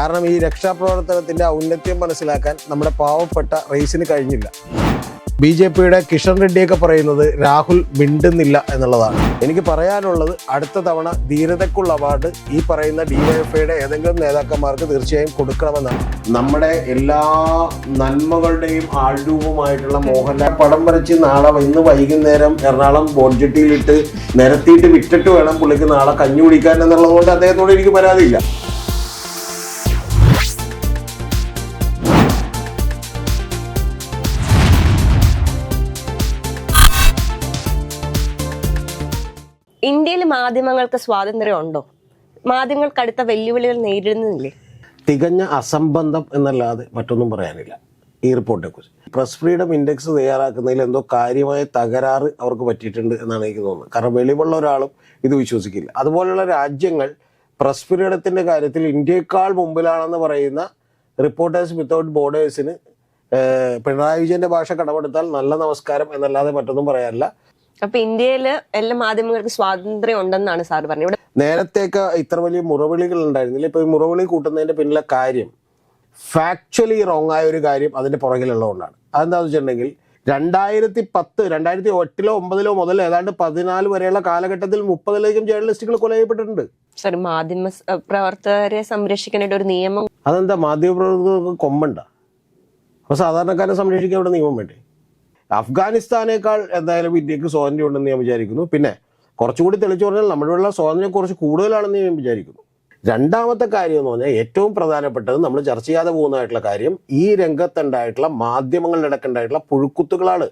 കാരണം ഈ രക്ഷാപ്രവർത്തനത്തിന്റെ ഔന്നത്യം മനസ്സിലാക്കാൻ നമ്മുടെ പാവപ്പെട്ട റേസിന് കഴിഞ്ഞില്ല. ബി ജെ പിയുടെ കിഷൻ റെഡ്ഡിയൊക്കെ പറയുന്നത് രാഹുൽ മിണ്ടുന്നില്ല എന്നുള്ളതാണ്. എനിക്ക് പറയാനുള്ളത് അടുത്ത തവണ ധീരതയ്ക്കുള്ള അവാർഡ് ഈ പറയുന്ന ഡിവൈഎഫ്ഐയുടെ ഏതെങ്കിലും നേതാക്കന്മാർക്ക് തീർച്ചയായും കൊടുക്കണമെന്നാണ്. നമ്മുടെ എല്ലാ നന്മകളുടെയും ആൾരൂപമായിട്ടുള്ള മോഹൻലാൽ പടം വരച്ച് നാളെ ഇന്ന് വൈകുന്നേരം എറണാകുളം ബോഡ്ജെട്ടിയിലിട്ട് നിരത്തിയിട്ട് വിട്ടിട്ട് വേണം പുള്ളിക്ക് നാളെ കഞ്ഞി കുടിക്കാൻ എന്നുള്ളത് കൊണ്ട് അദ്ദേഹത്തോട് എനിക്ക് പരാതിയില്ല. മാധ്യമങ്ങൾക്ക് സ്വാതന്ത്ര്യം ഉണ്ടോ മാധ്യമങ്ങൾ കടുത്ത വെല്ലുവിളികൾ നേരിടുന്നില്ലേ? തികഞ്ഞ അസംബന്ധം എന്നല്ലാതെ മറ്റൊന്നും പറയാനില്ല ഈ റിപ്പോർട്ടിനെ കുറിച്ച് പ്രസ് ഫ്രീഡം ഇൻഡെക്സ് തയ്യാറാക്കുന്നതിൽ എന്തോ കാര്യമായ തകരാറ് അവർക്ക് പറ്റിയിട്ടുണ്ട് എന്നാണ് എനിക്ക് തോന്നുന്നത്. കാരണം വെളിവുള്ള ഒരാളും ഇത് വിശ്വസിക്കില്ല. അതുപോലെയുള്ള രാജ്യങ്ങൾ പ്രസ് ഫ്രീഡത്തിന്റെ കാര്യത്തിൽ ഇന്ത്യയെക്കാൾ മുമ്പിലാണെന്ന് പറയുന്ന റിപ്പോർട്ടേഴ്സ് വിത്തൗട്ട് ബോർഡേഴ്സിന് പിണറായി വിജയന്റെ ഭാഷ കടമെടുത്താൽ നല്ല നമസ്കാരം എന്നല്ലാതെ മറ്റൊന്നും പറയാനില്ല. അപ്പൊ ഇന്ത്യയിൽ എല്ലാ മാധ്യമങ്ങൾക്ക് സ്വാതന്ത്ര്യം ഉണ്ടെന്നാണ് സാർ പറഞ്ഞത്. ഇവിടെ നേരത്തെയൊക്കെ ഇത്ര വലിയ മുറവിളികൾ ഉണ്ടായിരുന്നില്ല. ഇപ്പൊ ഈ മുറവിളി കൂട്ടുന്നതിന്റെ പിന്നിലെ കാര്യം ഫാക്ച്വലി റോങ് ആയ ഒരു കാര്യം അതിന്റെ പുറകിലുള്ളതുകൊണ്ടാണ്. അതെന്താന്ന് വെച്ചിട്ടുണ്ടെങ്കിൽ രണ്ടായിരത്തി പത്ത് രണ്ടായിരത്തി എട്ടിലോ ഒമ്പതിലോ മുതൽ ഏതാണ്ട് പതിനാല് വരെയുള്ള കാലഘട്ടത്തിൽ മുപ്പതിലധികം ജേർണലിസ്റ്റുകൾ കൊല ചെയ്യപ്പെട്ടിട്ടുണ്ട് സാർ മാധ്യമ പ്രവർത്തകരെ സംരക്ഷിക്കാനായിട്ട് ഒരു നിയമം അതെന്താ? മാധ്യമ പ്രവർത്തകർക്ക് കൊമ്പണ്ട? അപ്പൊ സാധാരണക്കാരെ സംരക്ഷിക്കാൻ ഇവിടെ നിയമം വേണ്ടേ? അഫ്ഗാനിസ്ഥാനേക്കാൾ എന്തായാലും ഇന്ത്യയ്ക്ക് സ്വാതന്ത്ര്യം ഉണ്ടെന്ന് ഞാൻ വിചാരിക്കുന്നു. പിന്നെ കുറച്ചുകൂടി തെളിച്ചു പറഞ്ഞാൽ നമ്മുടെ ഉള്ള സ്വാതന്ത്ര്യം കുറച്ച് കൂടുതലാണെന്ന് ഞാൻ വിചാരിക്കുന്നു. രണ്ടാമത്തെ കാര്യം എന്ന് പറഞ്ഞാൽ ഏറ്റവും പ്രധാനപ്പെട്ടത് നമ്മൾ ചർച്ച ചെയ്യാതെ പോകുന്നതായിട്ടുള്ള കാര്യം ഈ രംഗത്തുണ്ടായിട്ടുള്ള മാധ്യമങ്ങളുടെ ഇടക്കുണ്ടായിട്ടുള്ള പുഴുക്കുത്തുകളാണ്.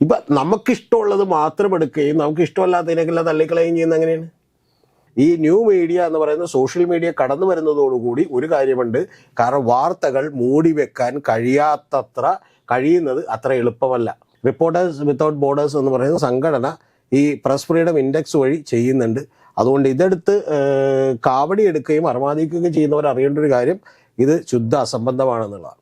ഇപ്പൊ നമുക്കിഷ്ടമുള്ളത് മാത്രം എടുക്കുകയും നമുക്ക് ഇഷ്ടമല്ലാത്തതിനേക്കെല്ലാം തള്ളിക്കളയും ചെയ്യുന്ന എങ്ങനെയാണ്? ഈ ന്യൂ മീഡിയ എന്ന് പറയുന്ന സോഷ്യൽ മീഡിയ കടന്നു വരുന്നതോടുകൂടി ഒരു കാര്യമുണ്ട്. കാരണം വാർത്തകൾ മൂടി വെക്കാൻ കഴിയാത്തത്ര കഴിയുന്നത് അത്ര എളുപ്പമല്ല. റിപ്പോർട്ടേഴ്സ് വിത്തൗട്ട് ബോർഡേഴ്സ് എന്ന് പറയുന്ന സംഘടന ഈ പ്രസ് ഫ്രീഡം ഇൻഡെക്സ് വഴി ചെയ്യുന്നുണ്ട്. അതുകൊണ്ട് ഇതെടുത്ത് കാവടി എടുക്കുകയും അർമാദിക്കുകയും ചെയ്യുന്നവർ അറിയേണ്ട ഒരു കാര്യം ഇത് ശുദ്ധ അസംബന്ധമാണെന്നുള്ളതാണ്.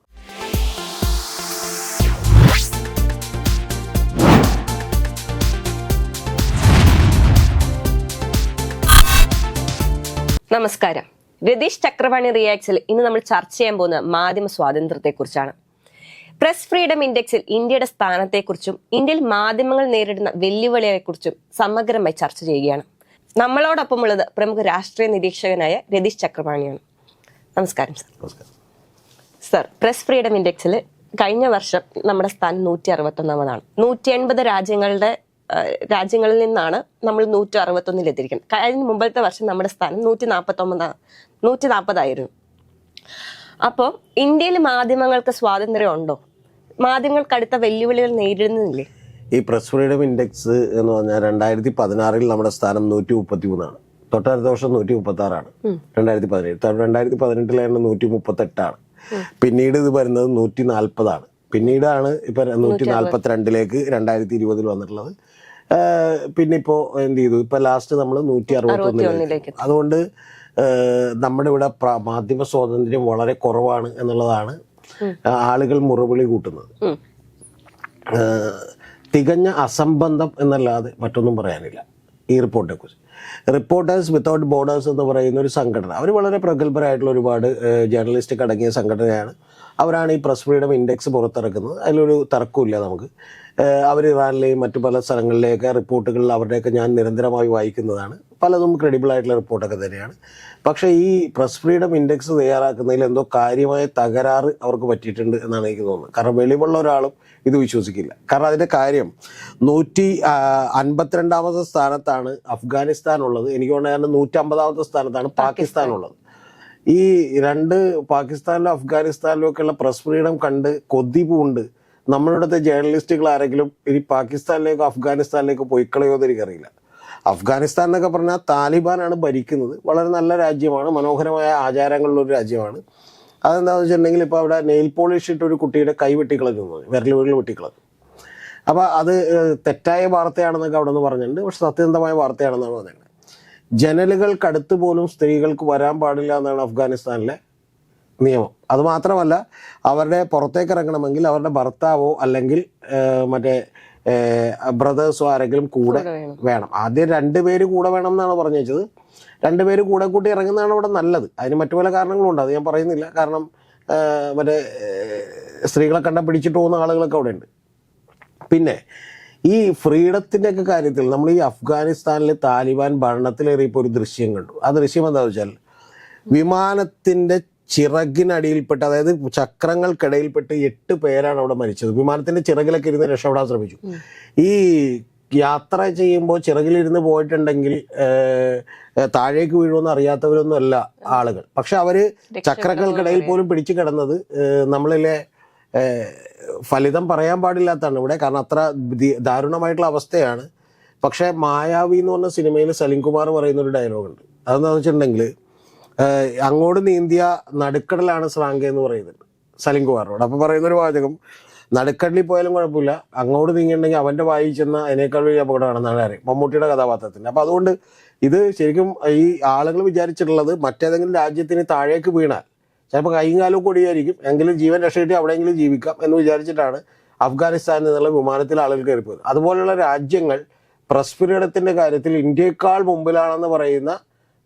നമസ്കാരം. രതീഷ് ചക്രവാണി റിയാക്സിൽ ഇന്ന് നമ്മൾ ചർച്ച ചെയ്യാൻ പോകുന്ന മാധ്യമ സ്വാതന്ത്ര്യത്തെക്കുറിച്ചാണ്. കുറിച്ചാണ് പ്രസ് ഫ്രീഡം ഇൻഡെക്സിൽ ഇന്ത്യയുടെ സ്ഥാനത്തെക്കുറിച്ചും ഇന്ത്യയിൽ മാധ്യമങ്ങൾ നേരിടുന്ന വെല്ലുവിളികളെക്കുറിച്ചും സമഗ്രമായി ചർച്ച ചെയ്യുകയാണ്. നമ്മളോടൊപ്പമുള്ളത് പ്രമുഖ രാഷ്ട്രീയ നിരീക്ഷകനായ രതീഷ് ചക്രപാണിയാണ്. നമസ്കാരം സർ സർ പ്രസ് ഫ്രീഡം ഇൻഡെക്സിൽ കഴിഞ്ഞ വർഷം നമ്മുടെ സ്ഥാനം നൂറ്റി അറുപത്തൊന്നാമതാണ് നൂറ്റി എൺപത് രാജ്യങ്ങളുടെ രാജ്യങ്ങളിൽ നിന്നാണ് നമ്മൾ നൂറ്റി അറുപത്തൊന്നിൽ എത്തിയിരിക്കുന്നത്. കഴിഞ്ഞ മുമ്പത്തെ വർഷം നമ്മുടെ സ്ഥാനം നൂറ്റി നാൽപ്പത്തി ഒമ്പതാണ് നൂറ്റി നാൽപ്പതായിരുന്നു അപ്പോൾ ഇന്ത്യയിൽ മാധ്യമങ്ങൾക്ക് സ്വാതന്ത്ര്യം ഉണ്ടോ മാധ്യമങ്ങൾ കടുത്ത വെല്ലുവിളികൾ നേരിടുന്നില്ലേ? ഈ പ്രസ് ഫ്രീഡം ഇൻഡെക്സ് എന്ന് പറഞ്ഞാൽ രണ്ടായിരത്തി പതിനാറിൽ നമ്മുടെ സ്ഥാനം നൂറ്റി മുപ്പത്തി മൂന്നാണ് തൊട്ടടുത്ത വർഷം നൂറ്റി മുപ്പത്തി ആറാണ് രണ്ടായിരത്തി പതിനേഴ് രണ്ടായിരത്തി പതിനെട്ടിലായിരുന്നു നൂറ്റി മുപ്പത്തി എട്ടാണ് പിന്നീട് ഇത് വരുന്നത് നൂറ്റി നാൽപ്പതാണ് പിന്നീടാണ് ഇപ്പൊ നൂറ്റി നാൽപ്പത്തിരണ്ടിലേക്ക് രണ്ടായിരത്തി ഇരുപതിൽ വന്നിട്ടുള്ളത്. പിന്നെ ഇപ്പോ എന്ത് ചെയ്തു? ഇപ്പൊ ലാസ്റ്റ് നമ്മൾ നൂറ്റി അറുപത്തി ഒന്നിലേക്ക് ഒന്നിലേക്ക് അതുകൊണ്ട് നമ്മുടെ ഇവിടെ പ്ര- മാധ്യമ സ്വാതന്ത്ര്യം വളരെ കുറവാണ് എന്നുള്ളതാണ് ആളുകൾ മുറവിളി കൂട്ടുന്നത്. തികഞ്ഞ അസംബന്ധം എന്നല്ലാതെ മറ്റൊന്നും പറയാനില്ല. ഈ റിപ്പോർട്ടിനെ കുറിച്ച് റിപ്പോർട്ടേഴ്സ് വിത്തൗട്ട് ബോർഡേഴ്സ് എന്ന് പറയുന്ന ഒരു സംഘടന. അവർ വളരെ പ്രഗത്ഭരായിട്ടുള്ള ഒരുപാട് ജേർണലിസ്റ്റ് അടങ്ങിയ സംഘടനയാണ്. അവരാണ് ഈ പ്രസ് ഫ്രീഡം ഇൻഡെക്സ് പുറത്തിറക്കുന്നത്. അതിലൊരു തർക്കമില്ല നമുക്ക്. അവർ ഇറാനിലെയും മറ്റു പല സ്ഥലങ്ങളിലെയൊക്കെ റിപ്പോർട്ടുകളിൽ അവരുടെയൊക്കെ ഞാൻ നിരന്തരമായി വായിക്കുന്നതാണ്. പലതും ക്രെഡിബിൾ ആയിട്ടുള്ള റിപ്പോർട്ടൊക്കെ തന്നെയാണ്. പക്ഷേ ഈ പ്രസ് ഫ്രീഡം ഇൻഡെക്സ് തയ്യാറാക്കുന്നതിൽ എന്തോ കാര്യമായ തകരാറ് അവർക്ക് പറ്റിയിട്ടുണ്ട് എന്നാണ് എനിക്ക് തോന്നുന്നത്. കാരണം വെളിവുള്ള ഒരാളും ഇത് വിശ്വസിക്കില്ല. കാരണം അതിന്റെ കാര്യം നൂറ്റി അൻപത്തിരണ്ടാമത്തെ സ്ഥാനത്താണ് അഫ്ഗാനിസ്ഥാൻ ഉള്ളത് എനിക്ക് തോന്നുന്നത് നൂറ്റി അമ്പതാമത്തെ സ്ഥാനത്താണ് പാകിസ്ഥാൻ. ഉള്ളത് ഈ രണ്ട് പാകിസ്ഥാനിലും അഫ്ഗാനിസ്ഥാനിലും ഒക്കെയുള്ള പ്രസ് ഫ്രീഡം കണ്ട് കൊതി പൂണ്ട്. നമ്മളുടെ ജേർണലിസ്റ്റുകൾ ആരെങ്കിലും ഇനി പാകിസ്ഥാനിലേക്കോ അഫ്ഗാനിസ്ഥാനിലേക്കോ പോയിക്കളയോ എന്ന് എനിക്കറിയില്ല. അഫ്ഗാനിസ്ഥാൻ എന്നൊക്കെ പറഞ്ഞാൽ താലിബാനാണ് ഭരിക്കുന്നത്. വളരെ നല്ല രാജ്യമാണ്. മനോഹരമായ ആചാരങ്ങളുള്ള ഒരു രാജ്യമാണ്. അതെന്താണെന്ന് വെച്ചിട്ടുണ്ടെങ്കിൽ ഇപ്പോൾ അവിടെ നെയിൽ പോളിഷ് ഇട്ട് ഒരു കുട്ടിയുടെ കൈ വെട്ടിക്കളഞ്ഞു. വിരൽ വീട്ടിൽ വെട്ടിക്കളഞ്ഞു. അപ്പോൾ അത് തെറ്റായ വാർത്തയാണെന്നൊക്കെ അവിടെ നിന്ന് പറഞ്ഞിട്ടുണ്ട്. പക്ഷെ സത്യസന്ധമായ വാർത്തയാണെന്നാണ് പറഞ്ഞിട്ടുണ്ട് ജനലുകൾക്കടുത്ത് പോലും സ്ത്രീകൾക്ക് വരാൻ പാടില്ല എന്നാണ് അഫ്ഗാനിസ്ഥാനിലെ നിയമം. അതുമാത്രമല്ല അവരുടെ പുറത്തേക്ക് ഇറങ്ങണമെങ്കിൽ അവരുടെ ഭർത്താവോ അല്ലെങ്കിൽ മറ്റേ ബ്രദേഴ്സോ ആരെങ്കിലും കൂടെ വേണം. ആദ്യം രണ്ടുപേര് കൂടെ വേണം എന്നാണ് പറഞ്ഞു വെച്ചത് രണ്ടുപേര് കൂടെ കൂട്ടി ഇറങ്ങുന്നതാണ് ഇവിടെ നല്ലത്. അതിന് മറ്റു പല കാരണങ്ങളുണ്ട്. അത് ഞാൻ പറയുന്നില്ല. കാരണം മറ്റേ സ്ത്രീകളെ കണ്ട പിടിച്ചിട്ട് പോകുന്ന ആളുകളൊക്കെ അവിടെ ഉണ്ട് പിന്നെ ഈ ഫ്രീഡത്തിന്റെ ഒക്കെ കാര്യത്തിൽ നമ്മൾ ഈ അഫ്ഗാനിസ്ഥാനിലെ താലിബാൻ ഭരണത്തിലേറിയപ്പോൾ ഒരു ദൃശ്യം കണ്ടു. ആ ദൃശ്യം എന്താണെന്ന് വെച്ചാൽ വിമാനത്തിന്റെ ചിറകിനടിയിൽപ്പെട്ട് അതായത് ചക്രങ്ങൾക്കിടയിൽപ്പെട്ട് എട്ട് പേരാണ് അവിടെ മരിച്ചത്. വിമാനത്തിന്റെ ചിറകിലൊക്കെ ഇരുന്ന് രക്ഷപ്പെടാൻ ശ്രമിച്ചു. ഈ യാത്ര ചെയ്യുമ്പോൾ ചിറകിലിരുന്ന് പോയിട്ടുണ്ടെങ്കിൽ താഴേക്ക് വീഴുമെന്ന് അറിയാത്തവരൊന്നും അല്ല ആളുകൾ. പക്ഷെ അവർ ചക്രങ്ങൾക്കിടയിൽ പോലും പിടിച്ചു കിടന്നത് നമ്മളിലെ ഫലിതം പറയാൻ പാടില്ലാത്തതാണ്. ഇവിടെ കാരണം അത്ര ദാരുണമായിട്ടുള്ള അവസ്ഥയാണ്. പക്ഷെ മായാവി എന്ന് പറഞ്ഞ സിനിമയിൽ സലിംകുമാർ പറയുന്ന ഒരു ഡയലോഗുണ്ട്. അതെന്താണെന്ന് വെച്ചിട്ടുണ്ടെങ്കിൽ അങ്ങോട്ട് നീന്തിയ നടുക്കടലാണ് ശ്രാങ്ക എന്ന് പറയുന്നത് സലിംകുമാറിനോട് കുമാറിനോട്. അപ്പം പറയുന്നൊരു വാചകം നടുക്കടലിൽ പോയാലും കുഴപ്പമില്ല. അങ്ങോട്ട് നീങ്ങിയിട്ടുണ്ടെങ്കിൽ അവന്റെ വായി ചെന്ന അതിനേക്കാൾ വലിയ അപകടമാണെന്നാണ് അറിയാം മമ്മൂട്ടിയുടെ കഥാപാത്രത്തിന്. അപ്പം അതുകൊണ്ട് ഇത് ശരിക്കും ഈ ആളുകൾ വിചാരിച്ചിട്ടുള്ളത് മറ്റേതെങ്കിലും രാജ്യത്തിന് താഴേക്ക് വീണാൽ ചിലപ്പോൾ കൈയും കാലും കൂടിയായിരിക്കും എങ്കിലും ജീവൻ രക്ഷയിട്ട് അവിടെയെങ്കിലും ജീവിക്കാം എന്ന് വിചാരിച്ചിട്ടാണ് അഫ്ഗാനിസ്ഥാനിൽ നിന്നുള്ള വിമാനത്തിൽ ആളുകൾ കയറിപ്പോയത്. അതുപോലെയുള്ള രാജ്യങ്ങൾ പ്രസ് കാര്യത്തിൽ ഇന്ത്യയെക്കാൾ മുമ്പിലാണെന്ന് പറയുന്ന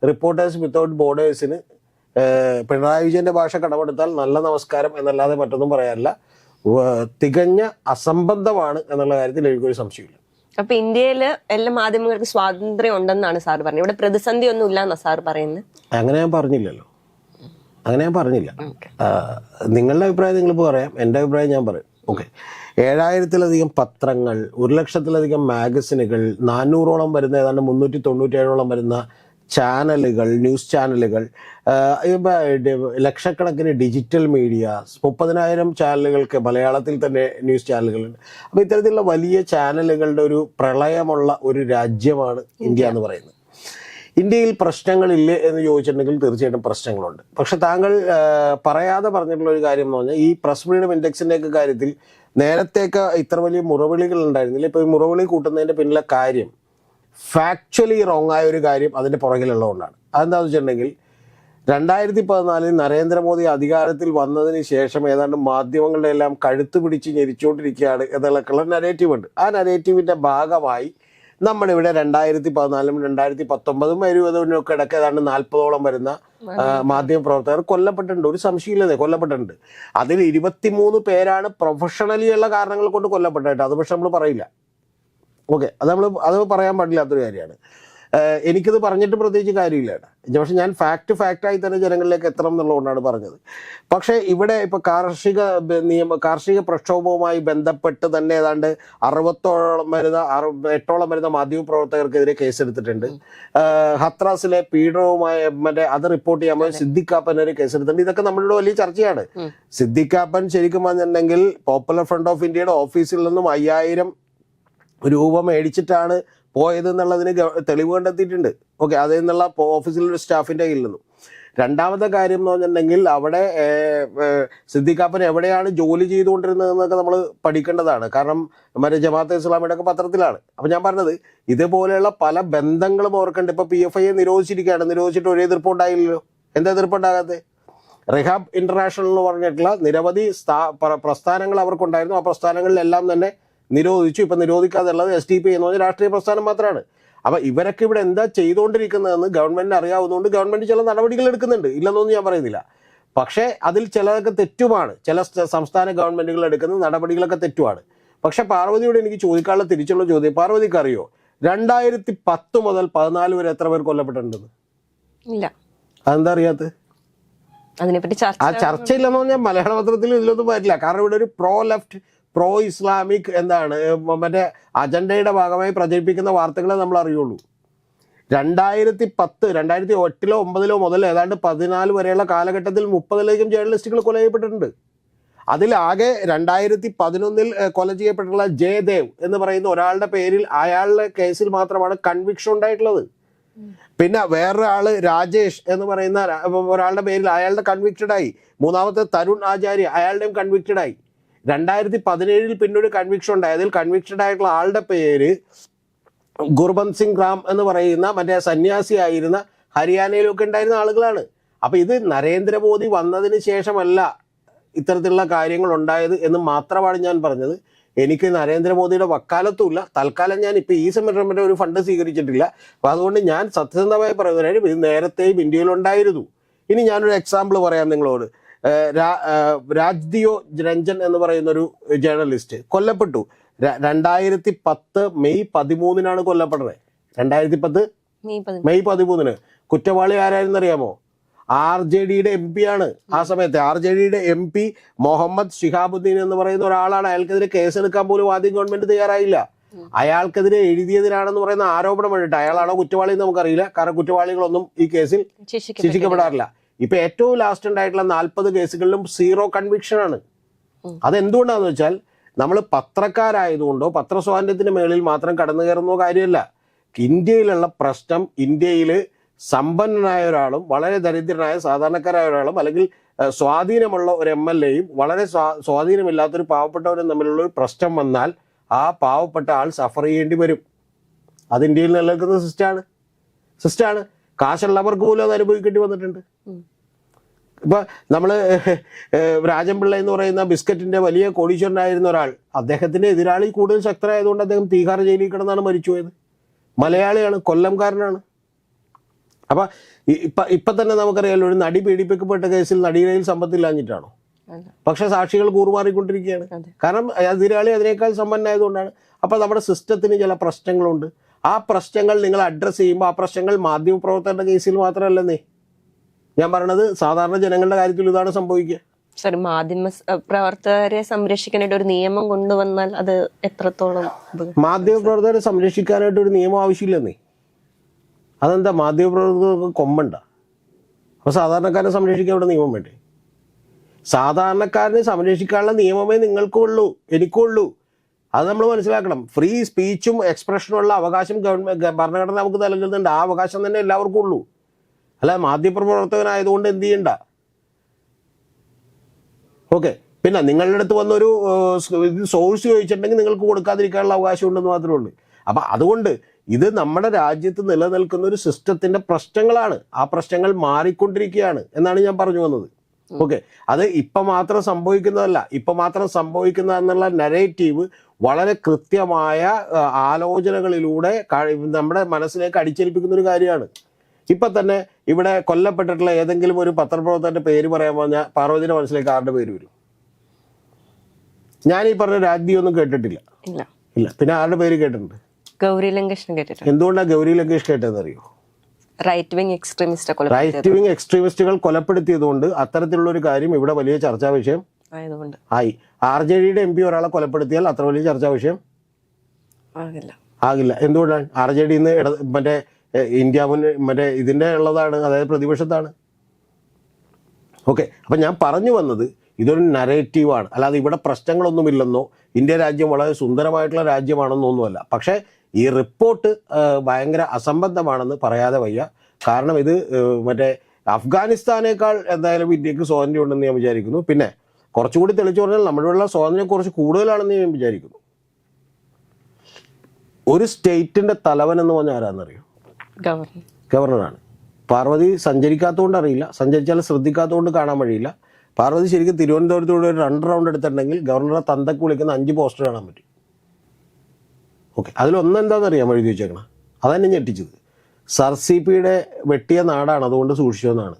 റിപ്പോർട്ടേഴ്സ് വിത്തൗട്ട് ബോർഡേഴ്സിന് പിണറായി വിജയന്റെ ഭാഷ കടമെടുത്താൽ നല്ല നമസ്കാരം എന്നല്ലാതെ മറ്റൊന്നും പറയാനില്ല. തികഞ്ഞ അസംബന്ധമാണ് എന്നുള്ള കാര്യത്തിൽ എനിക്കൊരു സംശയമില്ല അപ്പൊ ഇന്ത്യയിൽ എല്ലാ മാധ്യമങ്ങൾക്ക് സ്വാതന്ത്ര്യം ഉണ്ടെന്നാണ് സാർ പറഞ്ഞത്. ഇവിടെ പ്രതിസന്ധി ഒന്നും ഇല്ല സാർ പറയുന്നത്? അങ്ങനെ ഞാൻ പറഞ്ഞില്ലല്ലോ. അങ്ങനെ ഞാൻ പറഞ്ഞില്ല. നിങ്ങളുടെ അഭിപ്രായം നിങ്ങൾ പറയാം. എന്റെ അഭിപ്രായം ഞാൻ പറയും. ഓക്കെ. ഏഴായിരത്തിലധികം പത്രങ്ങൾ ഒരു ലക്ഷത്തിലധികം മാഗസിനുകൾ നാനൂറോളം വരുന്ന ഏതാണ്ട് മുന്നൂറ്റി തൊണ്ണൂറ്റേഴോളം വരുന്ന ചാനലുകൾ ന്യൂസ് ചാനലുകൾ ലക്ഷക്കണക്കിന് ഡിജിറ്റൽ മീഡിയ മുപ്പതിനായിരം ചാനലുകൾക്ക് മലയാളത്തിൽ തന്നെ ന്യൂസ് ചാനലുകളുണ്ട്. അപ്പോൾ ഇത്തരത്തിലുള്ള വലിയ ചാനലുകളുടെ ഒരു പ്രളയമുള്ള ഒരു രാജ്യമാണ് ഇന്ത്യ എന്ന് പറയുന്നത്. ഇന്ത്യയിൽ പ്രശ്നങ്ങളില്ലേ എന്ന് ചോദിച്ചിട്ടുണ്ടെങ്കിൽ തീർച്ചയായിട്ടും പ്രശ്നങ്ങളുണ്ട്. പക്ഷെ താങ്കൾ പറയാതെ പറഞ്ഞിട്ടുള്ള ഒരു കാര്യം എന്ന് പറഞ്ഞാൽ ഈ പ്രസ് ഫ്രീഡം ഇൻഡെക്സിന്റെ ഒക്കെ കാര്യത്തിൽ നേരത്തെയൊക്കെ ഇത്ര വലിയ മുറവിളികൾ ഉണ്ടായിരുന്നില്ല. ഇപ്പൊ ഈ മുറവിളി കൂട്ടുന്നതിന്റെ പിന്നിലെ കാര്യം ഫാക്ച്വലി റോങ് ആയ ഒരു കാര്യം അതിന്റെ പുറകിലുള്ളതുകൊണ്ടാണ്. അതെന്താണെന്ന് വെച്ചിട്ടുണ്ടെങ്കിൽ രണ്ടായിരത്തി പതിനാലിൽ നരേന്ദ്രമോദി അധികാരത്തിൽ വന്നതിന് ശേഷം ഏതാണ്ട് മാധ്യമങ്ങളുടെ എല്ലാം കഴുത്ത് പിടിച്ച് ഞെരിച്ചുകൊണ്ടിരിക്കുകയാണ് എന്നുള്ള നരേറ്റീവ് ഉണ്ട്. ആ നരേറ്റീവിന്റെ ഭാഗമായി നമ്മളിവിടെ രണ്ടായിരത്തി പതിനാലും രണ്ടായിരത്തി പത്തൊമ്പതും ഇരുപതിനും ഒക്കെ ഇടയ്ക്ക് ഏതാണ്ട് നാൽപ്പതോളം വരുന്ന മാധ്യമ പ്രവർത്തകർ കൊല്ലപ്പെട്ടിട്ടുണ്ട്. ഒരു സംശയമില്ലതേ കൊല്ലപ്പെട്ടിട്ടുണ്ട്. അതിൽ ഇരുപത്തിമൂന്ന് പേരാണ് പ്രൊഫഷണലി ഉള്ള കാരണങ്ങൾ കൊണ്ട് കൊല്ലപ്പെട്ടിട്ട് അത് പക്ഷെ നമ്മൾ പറയില്ല. ഓക്കെ അത് നമ്മൾ അത് പറയാൻ പാടില്ലാത്തൊരു കാര്യമാണ്. എനിക്കിത് പറഞ്ഞിട്ട് പ്രത്യേകിച്ച് കാര്യമില്ല പക്ഷെ ഞാൻ ഫാക്ട് ഫാക്റ്റായി തന്നെ ജനങ്ങളിലേക്ക് എത്തണം എന്നുള്ളതുകൊണ്ടാണ് പറഞ്ഞത്. പക്ഷേ ഇവിടെ ഇപ്പം കാർഷിക നിയമ കാർഷിക പ്രക്ഷോഭവുമായി ബന്ധപ്പെട്ട് തന്നെ ഏതാണ്ട് അറുപത്തോളം വരുന്ന അറു- എട്ടോളം വരുന്ന മാധ്യമപ്രവർത്തകർക്കെതിരെ കേസെടുത്തിട്ടുണ്ട്. ഹത്രാസിലെ പീഡനവുമായി മറ്റേ അത് റിപ്പോർട്ട് ചെയ്യാൻ പോയി സിദ്ദിഖാപ്പനെതിരെ കേസെടുത്തിട്ടുണ്ട്. ഇതൊക്കെ നമ്മളുടെ വലിയ ചർച്ചയാണ്. സിദ്ദിഖാപ്പൻ ശരിക്കും പറഞ്ഞിട്ടുണ്ടെങ്കിൽ പോപ്പുലർ ഫ്രണ്ട് ഓഫ് ഇന്ത്യയുടെ ഓഫീസിൽ നിന്നും അയ്യായിരം രൂപ മേടിച്ചിട്ടാണ് പോയത് എന്നുള്ളതിന് തെളിവ് കണ്ടെത്തിയിട്ടുണ്ട്. ഓക്കെ അതിൽ നിന്നുള്ള ഓഫീസിലെ സ്റ്റാഫിന്റെ കയ്യിൽ നിന്നും രണ്ടാമത്തെ കാര്യം എന്ന് പറഞ്ഞിട്ടുണ്ടെങ്കിൽ അവിടെ സിദ്ദിഖാപ്പൻ എവിടെയാണ് ജോലി ചെയ്തുകൊണ്ടിരുന്നത് എന്നൊക്കെ നമ്മൾ പഠിക്കേണ്ടതാണ്. കാരണം മറ്റേ ജമാഅത്തെ ഇസ്ലാമിയുടെ ഒക്കെ പത്രത്തിലാണ്. അപ്പൊ ഞാൻ പറഞ്ഞത് ഇതുപോലെയുള്ള പല ബന്ധങ്ങളും ഓർക്കേണ്ട. ഇപ്പൊ പി എഫ് ഐയെ നിരോധിച്ചിരിക്കുകയാണ്. നിരോധിച്ചിട്ട് ഒരു എതിർപ്പുണ്ടായില്ലല്ലോ. എന്താ എതിർപ്പുണ്ടാകാത്തത് റിഹാബ് ഇന്റർനാഷണൽ എന്ന് പറഞ്ഞിട്ടുള്ള നിരവധി സ്ഥാ- പ്ര- പ്രസ്ഥാനങ്ങൾ അവർക്കുണ്ടായിരുന്നു. ആ പ്രസ്ഥാനങ്ങളിലെല്ലാം തന്നെ നിരോധിച്ചു. ഇപ്പം നിരോധിക്കാതെ ഉള്ളത് എസ് ഡി പി എന്ന് പറഞ്ഞ രാഷ്ട്രീയ പ്രസ്ഥാനം മാത്രമാണ് അപ്പം ഇവരൊക്കെ ഇവിടെ എന്താ ചെയ്തുകൊണ്ടിരിക്കുന്നതെന്ന് ഗവൺമെന്റ് അറിയാവുന്നതുകൊണ്ട് ഗവൺമെന്റ് ചില നടപടികൾ എടുക്കുന്നുണ്ട്. ഇല്ലെന്നൊന്നും ഞാൻ പറയുന്നില്ല. പക്ഷേ അതിൽ ചിലതൊക്കെ തെറ്റുമാണ്. ചില സ്ഥ- സംസ്ഥാന ഗവൺമെന്റുകൾ എടുക്കുന്ന നടപടികളൊക്കെ തെറ്റുമാണ്. പക്ഷേ പാർവതിയോട് എനിക്ക് ചോദിക്കാനുള്ള തിരിച്ചുള്ള ചോദ്യം പാർവതിക്ക് അറിയോ? രണ്ടായിരത്തി പത്ത് മുതൽ പതിനാല് വരെ എത്ര പേർ കൊല്ലപ്പെട്ടിട്ടുണ്ടെന്ന്? ഇല്ല. അതെന്താ അറിയാത്തത്? അതിനെപ്പറ്റി ആ ചർച്ച ചർച്ചയില്ലെന്ന് പറഞ്ഞാൽ മലയാള പത്രത്തിൽ ഇതിലൊന്നും പറ്റില്ല കാരണം ഇവിടെ ഒരു പ്രോ ലെഫ്റ്റ് പ്രോ ഇസ്ലാമിക് എന്താണ് മറ്റേ അജണ്ടയുടെ ഭാഗമായി പ്രചരിപ്പിക്കുന്ന വാർത്തകളെ നമ്മൾ അറിയുള്ളൂ. രണ്ടായിരത്തി പത്ത് രണ്ടായിരത്തി എട്ടിലോ ഒമ്പതിലോ മുതൽ ഏതാണ്ട് പതിനാല് വരെയുള്ള കാലഘട്ടത്തിൽ മുപ്പതിലധികം ജേർണലിസ്റ്റുകൾ കൊല ചെയ്യപ്പെട്ടിട്ടുണ്ട്. അതിലാകെ രണ്ടായിരത്തി പതിനൊന്നിൽ കൊല ചെയ്യപ്പെട്ടിട്ടുള്ള ജയദേവ് എന്ന് പറയുന്ന ഒരാളുടെ പേരിൽ അയാളുടെ കേസിൽ മാത്രമാണ് കൺവിക്ഷൻ ഉണ്ടായിട്ടുള്ളത്. പിന്നെ വേറൊരാൾ രാജേഷ് എന്ന് പറയുന്ന ഒരാളുടെ പേരിൽ അയാളുടെ കൺവിക്റ്റഡായി. മൂന്നാമത്തെ തരുൺ ആചാര്യ അയാളുടെയും കൺവിക്റ്റഡ് ആയി രണ്ടായിരത്തി പതിനേഴിൽ പിന്നെ ഒരു കൺവിക്ഷൻ ഉണ്ടായതിൽ കൺവിക്റ്റഡ് ആയിട്ടുള്ള ആളുടെ പേര് ഗുർബന്ത് സിംഗ് റാം എന്ന് പറയുന്ന മറ്റേ സന്യാസി ആയിരുന്ന ഹരിയാനയിലൊക്കെ ഉണ്ടായിരുന്ന ആളുകളാണ്. അപ്പൊ ഇത് നരേന്ദ്രമോദി വന്നതിന് ശേഷമല്ല ഇത്തരത്തിലുള്ള കാര്യങ്ങൾ ഉണ്ടായത് എന്ന് മാത്രമാണ് ഞാൻ പറഞ്ഞത്. എനിക്ക് നരേന്ദ്രമോദിയുടെ വക്കാലത്തുമില്ല. തൽക്കാലം ഞാൻ ഇപ്പൊ ഈ സംരംഭത്തിന്റെ ഒരു ഫണ്ട് സ്വീകരിച്ചിട്ടില്ല. അപ്പൊ അതുകൊണ്ട് ഞാൻ സത്യസന്ധമായി പറയുന്നതിന് ഇത് നേരത്തെയും ഇന്ത്യയിലുണ്ടായിരുന്നു. ഇനി ഞാനൊരു എക്സാമ്പിൾ പറയാം നിങ്ങളോട്. രാജ്ദിയോ രഞ്ജൻ എന്ന് പറയുന്ന ഒരു ജേർണലിസ്റ്റ് കൊല്ലപ്പെട്ടു. രണ്ടായിരത്തി പത്ത് മെയ് പതിമൂന്നിനാണ് കൊല്ലപ്പെടുന്നത്. രണ്ടായിരത്തി പത്ത് മെയ് പതിമൂന്ന് മെയ് പതിമൂന്നിന്. കുറ്റവാളി ആരായിരുന്നു അറിയാമോ ആർ ജെ ഡിയുടെ എം പി ആണ് ആ സമയത്ത്. ആർ ജെ ഡിയുടെ എം പി മുഹമ്മദ് ഷിഹാബുദ്ദീൻ എന്ന് പറയുന്ന ഒരാളാണ്. അയാൾക്കെതിരെ കേസെടുക്കാൻ പോലും ആദ്യം ഗവൺമെന്റ് തയ്യാറായില്ല. അയാൾക്കെതിരെ എഴുതിയതിനാണെന്ന് പറയുന്ന ആരോപണം വേണ്ടിട്ട് അയാളാണോ കുറ്റവാളി എന്ന് നമുക്കറിയില്ല. കാരണം കുറ്റവാളികളൊന്നും ഈ കേസിൽ ശിക്ഷിക്കപ്പെടാറില്ല. ഇപ്പൊ ഏറ്റവും ലാസ്റ്റ് ഉണ്ടായിട്ടുള്ള നാൽപ്പത് കേസുകളിലും സീറോ കൺവിക്ഷനാണ്. അതെന്തുകൊണ്ടാന്ന് വെച്ചാൽ നമ്മൾ പത്രക്കാരായതുകൊണ്ടോ പത്രസ്വാതന്ത്ര്യത്തിന് മേളിൽ മാത്രം കടന്നു കയറുന്നോ കാര്യമല്ല. ഇന്ത്യയിലുള്ള പ്രശ്നം ഇന്ത്യയിൽ സമ്പന്നനായ ഒരാളും വളരെ ദരിദ്രനായ സാധാരണക്കാരായ ഒരാളും അല്ലെങ്കിൽ സ്വാധീനമുള്ള ഒരു എം എൽ എയും വളരെ സ്വാ- സ്വാധീനമില്ലാത്തൊരു പാവപ്പെട്ടവരും തമ്മിലുള്ള ഒരു പ്രശ്നം വന്നാൽ ആ പാവപ്പെട്ട ആൾ സഫർ ചെയ്യേണ്ടി വരും. അത് ഇന്ത്യയിൽ നിലനിൽക്കുന്ന സിസ്റ്റാണ് സിസ്റ്റാണ് കാശുള്ളവർക്ക് പോലും അത് അനുഭവിക്കേണ്ടി വന്നിട്ടുണ്ട്. ഇപ്പൊ നമ്മൾ രാജൻപിള്ള എന്ന് പറയുന്ന ബിസ്ക്കറ്റിന്റെ വലിയ കോടീശ്വരനായിരുന്ന ഒരാൾ അദ്ദേഹത്തിന്റെ എതിരാളി കൂടുതൽ ശക്തരായതുകൊണ്ട് അദ്ദേഹം തീഹാർ ജയിലിൽ കിടന്നാണ് മരിച്ചുപോയത്. മലയാളിയാണ് കൊല്ലംകാരനാണ്. അപ്പൊ ഇപ്പൊ ഇപ്പൊ തന്നെ നമുക്കറിയാലോ ഒരു നടി പീഡിപ്പിക്കപ്പെട്ട കേസിൽ നടിയിലയിൽ സമ്പത്തില്ലാഞ്ഞിട്ടാണോ? പക്ഷെ സാക്ഷികൾ കൂറുമാറിക്കൊണ്ടിരിക്കുകയാണ്. കാരണം എതിരാളി അതിനേക്കാൾ സമ്പന്നനായതുകൊണ്ടാണ്. അപ്പൊ നമ്മുടെ സിസ്റ്റത്തിന് ചില പ്രശ്നങ്ങളുണ്ട്. ആ പ്രശ്നങ്ങൾ നിങ്ങൾ അഡ്രസ്സ് ചെയ്യുമ്പോൾ ആ പ്രശ്നങ്ങൾ മാധ്യമപ്രവർത്തകരുടെ കേസിൽ മാത്രമല്ലെന്നേ ഞാൻ പറയണത് സാധാരണ ജനങ്ങളുടെ കാര്യത്തിൽ ഇതാണ് സംഭവിക്കുക. സർ മാധ്യമ പ്രവർത്തകരെ സംരക്ഷിക്കാനായിട്ട് ഒരു നിയമം കൊണ്ടുവന്നാൽ അത് എത്രത്തോളം? മാധ്യമപ്രവർത്തകരെ സംരക്ഷിക്കാനായിട്ട് ഒരു നിയമം ആവശ്യമില്ലെന്നേ അതെന്താ? മാധ്യമപ്രവർത്തകർക്ക് കൊമ്പണ്ട? അപ്പൊ സാധാരണക്കാരനെ സംരക്ഷിക്കാൻ ഇവിടെ നിയമം വേണ്ടേ? സാധാരണക്കാരനെ സംരക്ഷിക്കാനുള്ള നിയമമേ നിങ്ങൾക്കുള്ളൂ എനിക്കുള്ളൂ. അത് നമ്മൾ മനസ്സിലാക്കണം. ഫ്രീ സ്പീച്ചും എക്സ്പ്രഷനും ഉള്ള അവകാശം ഗവൺമെന്റ് ഭരണഘടന നമുക്ക് നൽകുന്നുണ്ട് ആ അവകാശം തന്നെ എല്ലാവർക്കും ഉള്ളൂ. അല്ല മാധ്യമപ്രവർത്തകനായതുകൊണ്ട് എന്ത് ചെയ്യണ്ട? ഓക്കെ. പിന്നെ നിങ്ങളുടെ അടുത്ത് വന്നൊരു സോഴ്സ് ചോദിച്ചിട്ടുണ്ടെങ്കിൽ നിങ്ങൾക്ക് കൊടുക്കാതിരിക്കാനുള്ള അവകാശം ഉണ്ടെന്ന് മാത്രമേ ഉള്ളൂ. അപ്പൊ അതുകൊണ്ട് ഇത് നമ്മുടെ രാജ്യത്ത് നിലനിൽക്കുന്ന ഒരു സിസ്റ്റത്തിന്റെ പ്രശ്നങ്ങളാണ്. ആ പ്രശ്നങ്ങൾ മാറിക്കൊണ്ടിരിക്കുകയാണ് എന്നാണ് ഞാൻ പറഞ്ഞു വന്നത്. ഓക്കെ. അത് ഇപ്പൊ മാത്രം സംഭവിക്കുന്നതല്ല. ഇപ്പൊ മാത്രം സംഭവിക്കുന്ന എന്നുള്ള നരേറ്റീവ് വളരെ കൃത്യമായ ആലോചനകളിലൂടെ നമ്മുടെ മനസ്സിലേക്ക് അടിച്ചേൽപ്പിക്കുന്ന ഒരു കാര്യമാണ്. ഇപ്പൊ തന്നെ ഇവിടെ കൊല്ലപ്പെട്ടിട്ടുള്ള ഏതെങ്കിലും ഒരു പത്രപ്രവർത്തകന്റെ പേര് പറയാൻ പറഞ്ഞാൽ പാർവതിയുടെ മനസ്സിലേക്ക് ആരുടെ പേര് വരും? ഞാൻ ഈ പറഞ്ഞ രാജ്ഞി ഒന്നും കേട്ടിട്ടില്ല. ഇല്ല. പിന്നെ ആരുടെ പേര് കേട്ടിട്ടുണ്ട്? ഗൗരി ലങ്കേഷിനെ കേട്ടിട്ടുണ്ട്. എന്തുകൊണ്ടാണ് ഗൗരി ലങ്കേഷ് കേട്ടതെന്ന് അറിയോ right wing extremist right wing എക്സ്ട്രീമിസ്റ്റുകൾ കൊലപ്പെടുത്തിയതുകൊണ്ട് അത്തരത്തിലുള്ള ഒരു കാര്യം ഇവിടെ വലിയ ചർച്ചാ വിഷയം ആയതുകൊണ്ട്. ആയി. ആർ ജെ ഡിയുടെ എം പി ഒരാളെ കൊലപ്പെടുത്തിയാൽ അത്ര വലിയ ചർച്ചാ വിഷയം? ആകില്ല. ആകില്ല. എന്തുകൊണ്ടാണ്? ആർ ജെ ഇട മറ്റേ ഇന്ത്യ മുൻ മറ്റേ ഇതിന്റെ ഉള്ളതാണ് അതായത് പ്രതിപക്ഷത്താണ്. ഓക്കെ. അപ്പം ഞാൻ പറഞ്ഞു വന്നത് ഇതൊരു നരേറ്റീവാണ്. അല്ലാതെ ഇവിടെ പ്രശ്നങ്ങളൊന്നുമില്ലെന്നോ ഇന്ത്യ രാജ്യം വളരെ സുന്ദരമായിട്ടുള്ള രാജ്യമാണെന്നൊന്നുമല്ല പക്ഷേ ഈ റിപ്പോർട്ട് ഭയങ്കര അസംബന്ധമാണെന്ന് പറയാതെ വയ്യ. കാരണം ഇത് മറ്റേ അഫ്ഗാനിസ്ഥാനേക്കാൾ എന്തായാലും ഇന്ത്യയ്ക്ക് സ്വാതന്ത്ര്യം ഉണ്ടെന്ന് ഞാൻ വിചാരിക്കുന്നു. പിന്നെ കുറച്ചുകൂടി തെളിച്ചു പറഞ്ഞാൽ നമ്മളുള്ള സ്വാതന്ത്ര്യം കുറച്ച് കൂടുതലാണെന്ന് ഞാൻ വിചാരിക്കുന്നു. ഒരു സ്റ്റേറ്റിന്റെ തലവൻ എന്ന് പറഞ്ഞാൽ ആരാന്നറിയോ? ഗവർണറാണ്. പാർവതി സഞ്ചരിക്കാത്തതുകൊണ്ട് അറിയില്ല. സഞ്ചരിച്ചാൽ ശ്രദ്ധിക്കാത്തതുകൊണ്ട് കാണാൻ വഴിയില്ല. പാർവതി ശരിക്കും തിരുവനന്തപുരത്തോട് ഒരു രണ്ട് റൗണ്ട് എടുത്തിട്ടുണ്ടെങ്കിൽ ഗവർണറെ തന്തക്ക് വിളിക്കുന്ന അഞ്ച് പോസ്റ്റർ കാണാൻ പറ്റും. ഓക്കെ അതിലൊന്നെന്താണെന്ന് എന്താണെന്നറിയാം എഴുതി വെച്ചേക്കണം? അതന്നെ ഞെട്ടിച്ചത്. സർ സി പിയുടെ വെട്ടിയ നാടാണ് അതുകൊണ്ട് സൂക്ഷിച്ചതെന്നാണ്.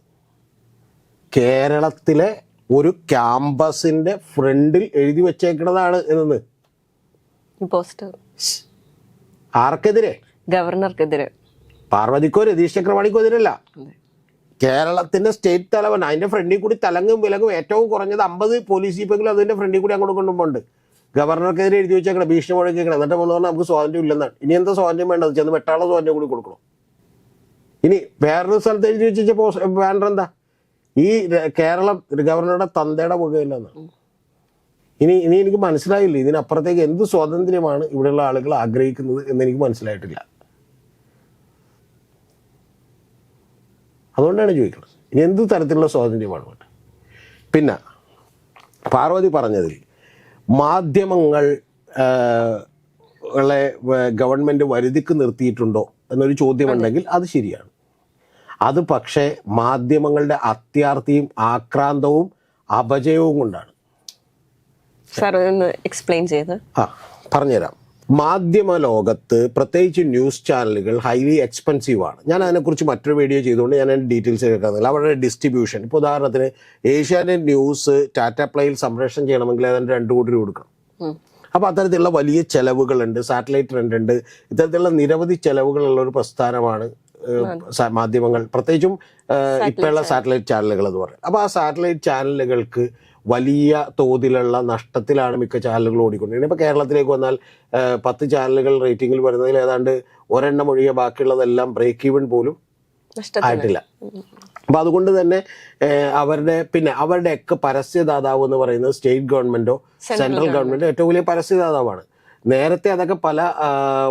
കേരളത്തിലെ ഒരു ക്യാമ്പസിന്റെ ഫ്രണ്ടിൽ എഴുതി വെച്ചേക്കണതാണ് എന്നത്. പോസ്റ്റർ ആർക്കെതിരെ? ഗവർണർക്കെതിരെ. പാർവതിക്കോ രതീഷ് ചക്രവാണിക്കോ എതിരല്ല. കേരളത്തിന്റെ സ്റ്റേറ്റ് തലവൻ അതിന്റെ ഫ്രണ്ടിൽ കൂടി തലങ്ങും വിലങ്ങും ഏറ്റവും കുറഞ്ഞത് അമ്പത് പോലീസ് ജീപ്പെങ്കിലും അതിന്റെ ഫ്രണ്ടിൽ കൂടി അങ്ങോട്ട് കൊണ്ടുപോകുന്നുണ്ട് ഗവർണർക്കെതിരെ എഴുതി വെച്ചേക്കണം ഭീഷണി മുഴക്കിക്കണം എന്നിട്ട് നമ്മൾ പറഞ്ഞാൽ നമുക്ക് സ്വാതന്ത്ര്യം ഇല്ലെന്നാണ്. ഇനി എന്താ സ്വാതന്ത്ര്യം വേണ്ടത്? ചെന്ന് വെട്ടാളെ സ്വാതന്ത്ര്യം കൂടി കൊടുക്കണം. ഇനി വേറൊരു സ്ഥലത്ത് എഴുതി വെച്ച ബാനർ എന്താ? ഈ കേരളം ഗവർണറുടെ തന്തയുടെ മുഖമില്ലെന്നാണ് ഇനി ഇനി എനിക്ക് മനസ്സിലായില്ല? ഇതിനപ്പുറത്തേക്ക് എന്ത് സ്വാതന്ത്ര്യമാണ് ഇവിടെയുള്ള ആളുകൾ ആഗ്രഹിക്കുന്നത് എന്ന് എനിക്ക് മനസ്സിലായിട്ടില്ല. അതുകൊണ്ടാണ് ചോദിക്കുന്നത്. ഇനി എന്ത് തരത്തിലുള്ള സ്വാതന്ത്ര്യമാണ് വേണ്ടത് പിന്നെ പാർവതി പറഞ്ഞതിൽ മാധ്യമങ്ങൾ ഗവൺമെന്റ് വരുതിക്ക് നിർത്തിയിട്ടുണ്ടോ എന്നൊരു ചോദ്യമുണ്ടെങ്കിൽ അത് ശരിയാണ്. അത് പക്ഷേ മാധ്യമങ്ങളുടെ അത്യാർത്തിയും ആക്രാന്തവും അപജയവും കൊണ്ടാണ്. സാർ ഒന്ന് എക്സ്പ്ലെയിൻ ചെയ്ത്. ആ പറഞ്ഞുതരാം. മാധ്യമ ലോകത്ത് പ്രത്യേകിച്ച് ന്യൂസ് ചാനലുകൾ ഹൈലി എക്സ്പെൻസീവ് ആണ്. ഞാൻ അതിനെക്കുറിച്ച് മറ്റൊരു വീഡിയോ ചെയ്തുകൊണ്ട് ഞാൻ അതിന്റെ ഡീറ്റെയിൽസ് കേൾക്കുന്നില്ല അവരുടെ ഡിസ്ട്രിബ്യൂഷൻ ഇപ്പോൾ ഉദാഹരണത്തിന് ഏഷ്യാനെറ്റ് ന്യൂസ് ടാറ്റ പ്ലേയിൽ സംപ്രേഷണം ചെയ്യണമെങ്കിൽ അതിന്റെ രണ്ട് കോടി രൂപ കൊടുക്കണം. അപ്പോൾ അത്തരത്തിലുള്ള വലിയ ചെലവുകളുണ്ട്. സാറ്റലൈറ്റ് റെന്റ് ഉണ്ട് ഇത്തരത്തിലുള്ള നിരവധി ചെലവുകളുള്ള ഒരു പ്രസ്ഥാനമാണ് മാധ്യമങ്ങൾ. പ്രത്യേകിച്ചും ഇപ്പോഴുള്ള സാറ്റലൈറ്റ് ചാനലുകൾ എന്ന് പറയുന്നത് അപ്പോൾ ആ സാറ്റലൈറ്റ് ചാനലുകൾക്ക് വലിയ തോതിലുള്ള നഷ്ടത്തിലാണ് മിക്ക ചാനലുകൾ ഓടിക്കൊണ്ടിരിക്കുന്നത്. ഇപ്പോൾ കേരളത്തിലേക്ക് വന്നാൽ പത്ത് ചാനലുകൾ റേറ്റിംഗിൽ വരുന്നതിൽ ഏതാണ്ട് ഒരെണ്ണം ഒഴികെ ബാക്കിയുള്ളതെല്ലാം ബ്രേക്ക് ഈവൻ പോലും ആയിട്ടില്ല. അപ്പൊ അതുകൊണ്ട് തന്നെ അവരുടെ പിന്നെ അവരുടെയൊക്കെ പരസ്യദാതാവ് എന്ന് പറയുന്നത് സ്റ്റേറ്റ് ഗവൺമെന്റോ സെൻട്രൽ ഗവൺമെന്റോ. ഏറ്റവും വലിയ പരസ്യദാതാവാണ്. നേരത്തെ അതൊക്കെ പല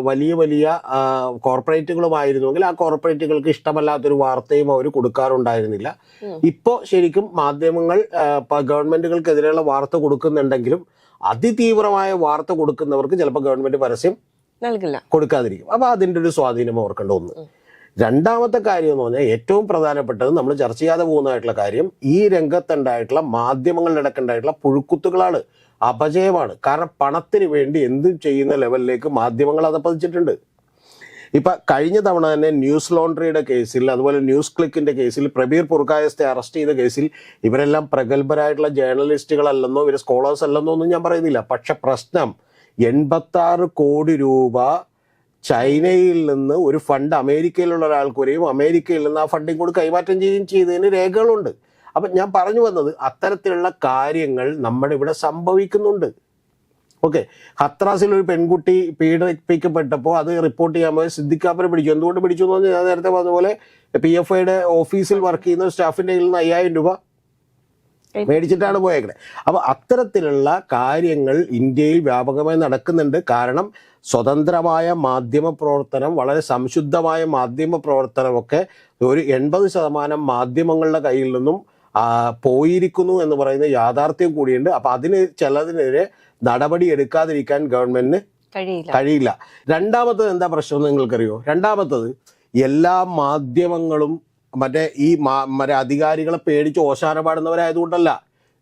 വലിയ വലിയ കോർപ്പറേറ്റുകളുമായിരുന്നുവെങ്കിൽ ആ കോർപ്പറേറ്റുകൾക്ക് ഇഷ്ടമല്ലാത്തൊരു വാർത്തയും അവർ കൊടുക്കാറുണ്ടായിരുന്നില്ല. ഇപ്പോൾ ശരിക്കും മാധ്യമങ്ങൾ ഗവൺമെന്റുകൾക്കെതിരെയുള്ള വാർത്ത കൊടുക്കുന്നുണ്ടെങ്കിലും അതിതീവ്രമായ വാർത്ത കൊടുക്കുന്നവർക്ക് ചിലപ്പോൾ ഗവൺമെന്റ് പരസ്യം നൽകില്ല. കൊടുക്കാതിരിക്കും. അപ്പൊ അതിന്റെ ഒരു സ്വാധീനം ഓർക്കേണ്ട ഒന്ന്. രണ്ടാമത്തെ കാര്യം എന്ന് പറഞ്ഞാൽ ഏറ്റവും പ്രധാനപ്പെട്ടത് നമ്മൾ ചർച്ച ചെയ്യാതെ പോകുന്നതായിട്ടുള്ള കാര്യം ഈ രംഗത്തുണ്ടായിട്ടുള്ള മാധ്യമങ്ങളുടെ ഇടക്കുണ്ടായിട്ടുള്ള പുഴുക്കുത്തുകളാണ്. അപജയമാണ്. കാരണം പണത്തിന് വേണ്ടി എന്തും ചെയ്യുന്ന ലെവലിലേക്ക് മാധ്യമങ്ങൾ അതപ്പതിച്ചിട്ടുണ്ട് ഇപ്പൊ കഴിഞ്ഞ തവണ തന്നെ ന്യൂസ് ലോണ്ടറിയുടെ കേസിൽ അതുപോലെ ന്യൂസ് ക്ലിക്കിന്റെ കേസിൽ പ്രബീർ പുർക്കായത്തെ അറസ്റ്റ് ചെയ്ത കേസിൽ ഇവരെല്ലാം പ്രഗത്ഭരായിട്ടുള്ള ജേർണലിസ്റ്റുകളല്ലെന്നോ ഇവർ സ്കോളേഴ്സ് അല്ലെന്നോ ഒന്നും ഞാൻ പറയുന്നില്ല. പക്ഷെ പ്രശ്നം എൺപത്തി കോടി രൂപ ചൈനയിൽ നിന്ന് ഒരു ഫണ്ട് അമേരിക്കയിലുള്ള ഒരാൾക്ക് വരെയും അമേരിക്കയിൽ നിന്ന് ആ ഫണ്ടിങ് കൂടി കൈമാറ്റം ചെയ്യുകയും ചെയ്തതിന് രേഖകളുണ്ട്. അപ്പം ഞാൻ പറഞ്ഞു വന്നത് അത്തരത്തിലുള്ള കാര്യങ്ങൾ നമ്മുടെ ഇവിടെ സംഭവിക്കുന്നുണ്ട്. ഓക്കെ. ഹത്രാസിൽ ഒരു പെൺകുട്ടി പീഡിപ്പിക്കപ്പെട്ടപ്പോൾ അത് റിപ്പോർട്ട് ചെയ്യാൻ പോയി സിദ്ദിഖാപ്പനെ പിടിച്ചു. എന്തുകൊണ്ട് പിടിച്ചു എന്ന് പറഞ്ഞാൽ ഞാൻ നേരത്തെ പറഞ്ഞ പോലെ പി എഫ് ഐയുടെ ഓഫീസിൽ വർക്ക് ചെയ്യുന്ന സ്റ്റാഫിന്റെ കയ്യിൽ നിന്ന് അയ്യായിരം രൂപ മേടിച്ചിട്ടാണ് പോയേക്കുന്നത് അപ്പോൾ അത്തരത്തിലുള്ള കാര്യങ്ങൾ ഇന്ത്യയിൽ വ്യാപകമായി നടക്കുന്നുണ്ട്. കാരണം സ്വതന്ത്രമായ മാധ്യമ പ്രവർത്തനം വളരെ സംശുദ്ധമായ മാധ്യമ പ്രവർത്തനമൊക്കെ ഒരു എൺപത് ശതമാനം മാധ്യമങ്ങളുടെ കയ്യിൽ നിന്നും പോയിരിക്കുന്നു എന്ന് പറയുന്ന യാഥാർത്ഥ്യം കൂടിയുണ്ട്. അപ്പൊ അതിന് ചിലതിനെതിരെ നടപടി എടുക്കാതിരിക്കാൻ ഗവൺമെന്റിന് കഴിയില്ല. രണ്ടാമത്തത് എന്താ പ്രശ്നം നിങ്ങൾക്കറിയോ? രണ്ടാമത്തത് എല്ലാ മാധ്യമങ്ങളും മറ്റേ ഈ മറ്റേ അധികാരികളെ പേടിച്ച് ഓശാന പാടുന്നവരായതുകൊണ്ടല്ല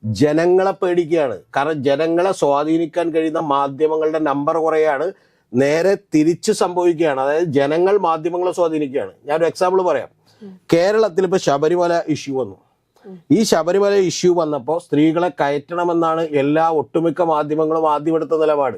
ജനങ്ങളെ പേടിക്കുകയാണ്. കാരണം ജനങ്ങളെ സ്വാധീനിക്കാൻ കഴിയുന്ന മാധ്യമങ്ങളുടെ നമ്പർ കുറയാണ്. നേരെ തിരിച്ച് സംഭവിക്കുകയാണ്. അതായത് ജനങ്ങൾ മാധ്യമങ്ങളെ സ്വാധീനിക്കുകയാണ്. ഞാനൊരു എക്സാമ്പിൾ പറയാം. കേരളത്തിൽ ഇപ്പോൾ ശബരിമല ഇഷ്യൂ വന്നു. ഈ ശബരിമല ഇഷ്യൂ വന്നപ്പോൾ സ്ത്രീകളെ കയറ്റണമെന്നാണ് എല്ലാ ഒട്ടുമിക്ക മാധ്യമങ്ങളും ആദ്യം എടുത്ത നിലപാട്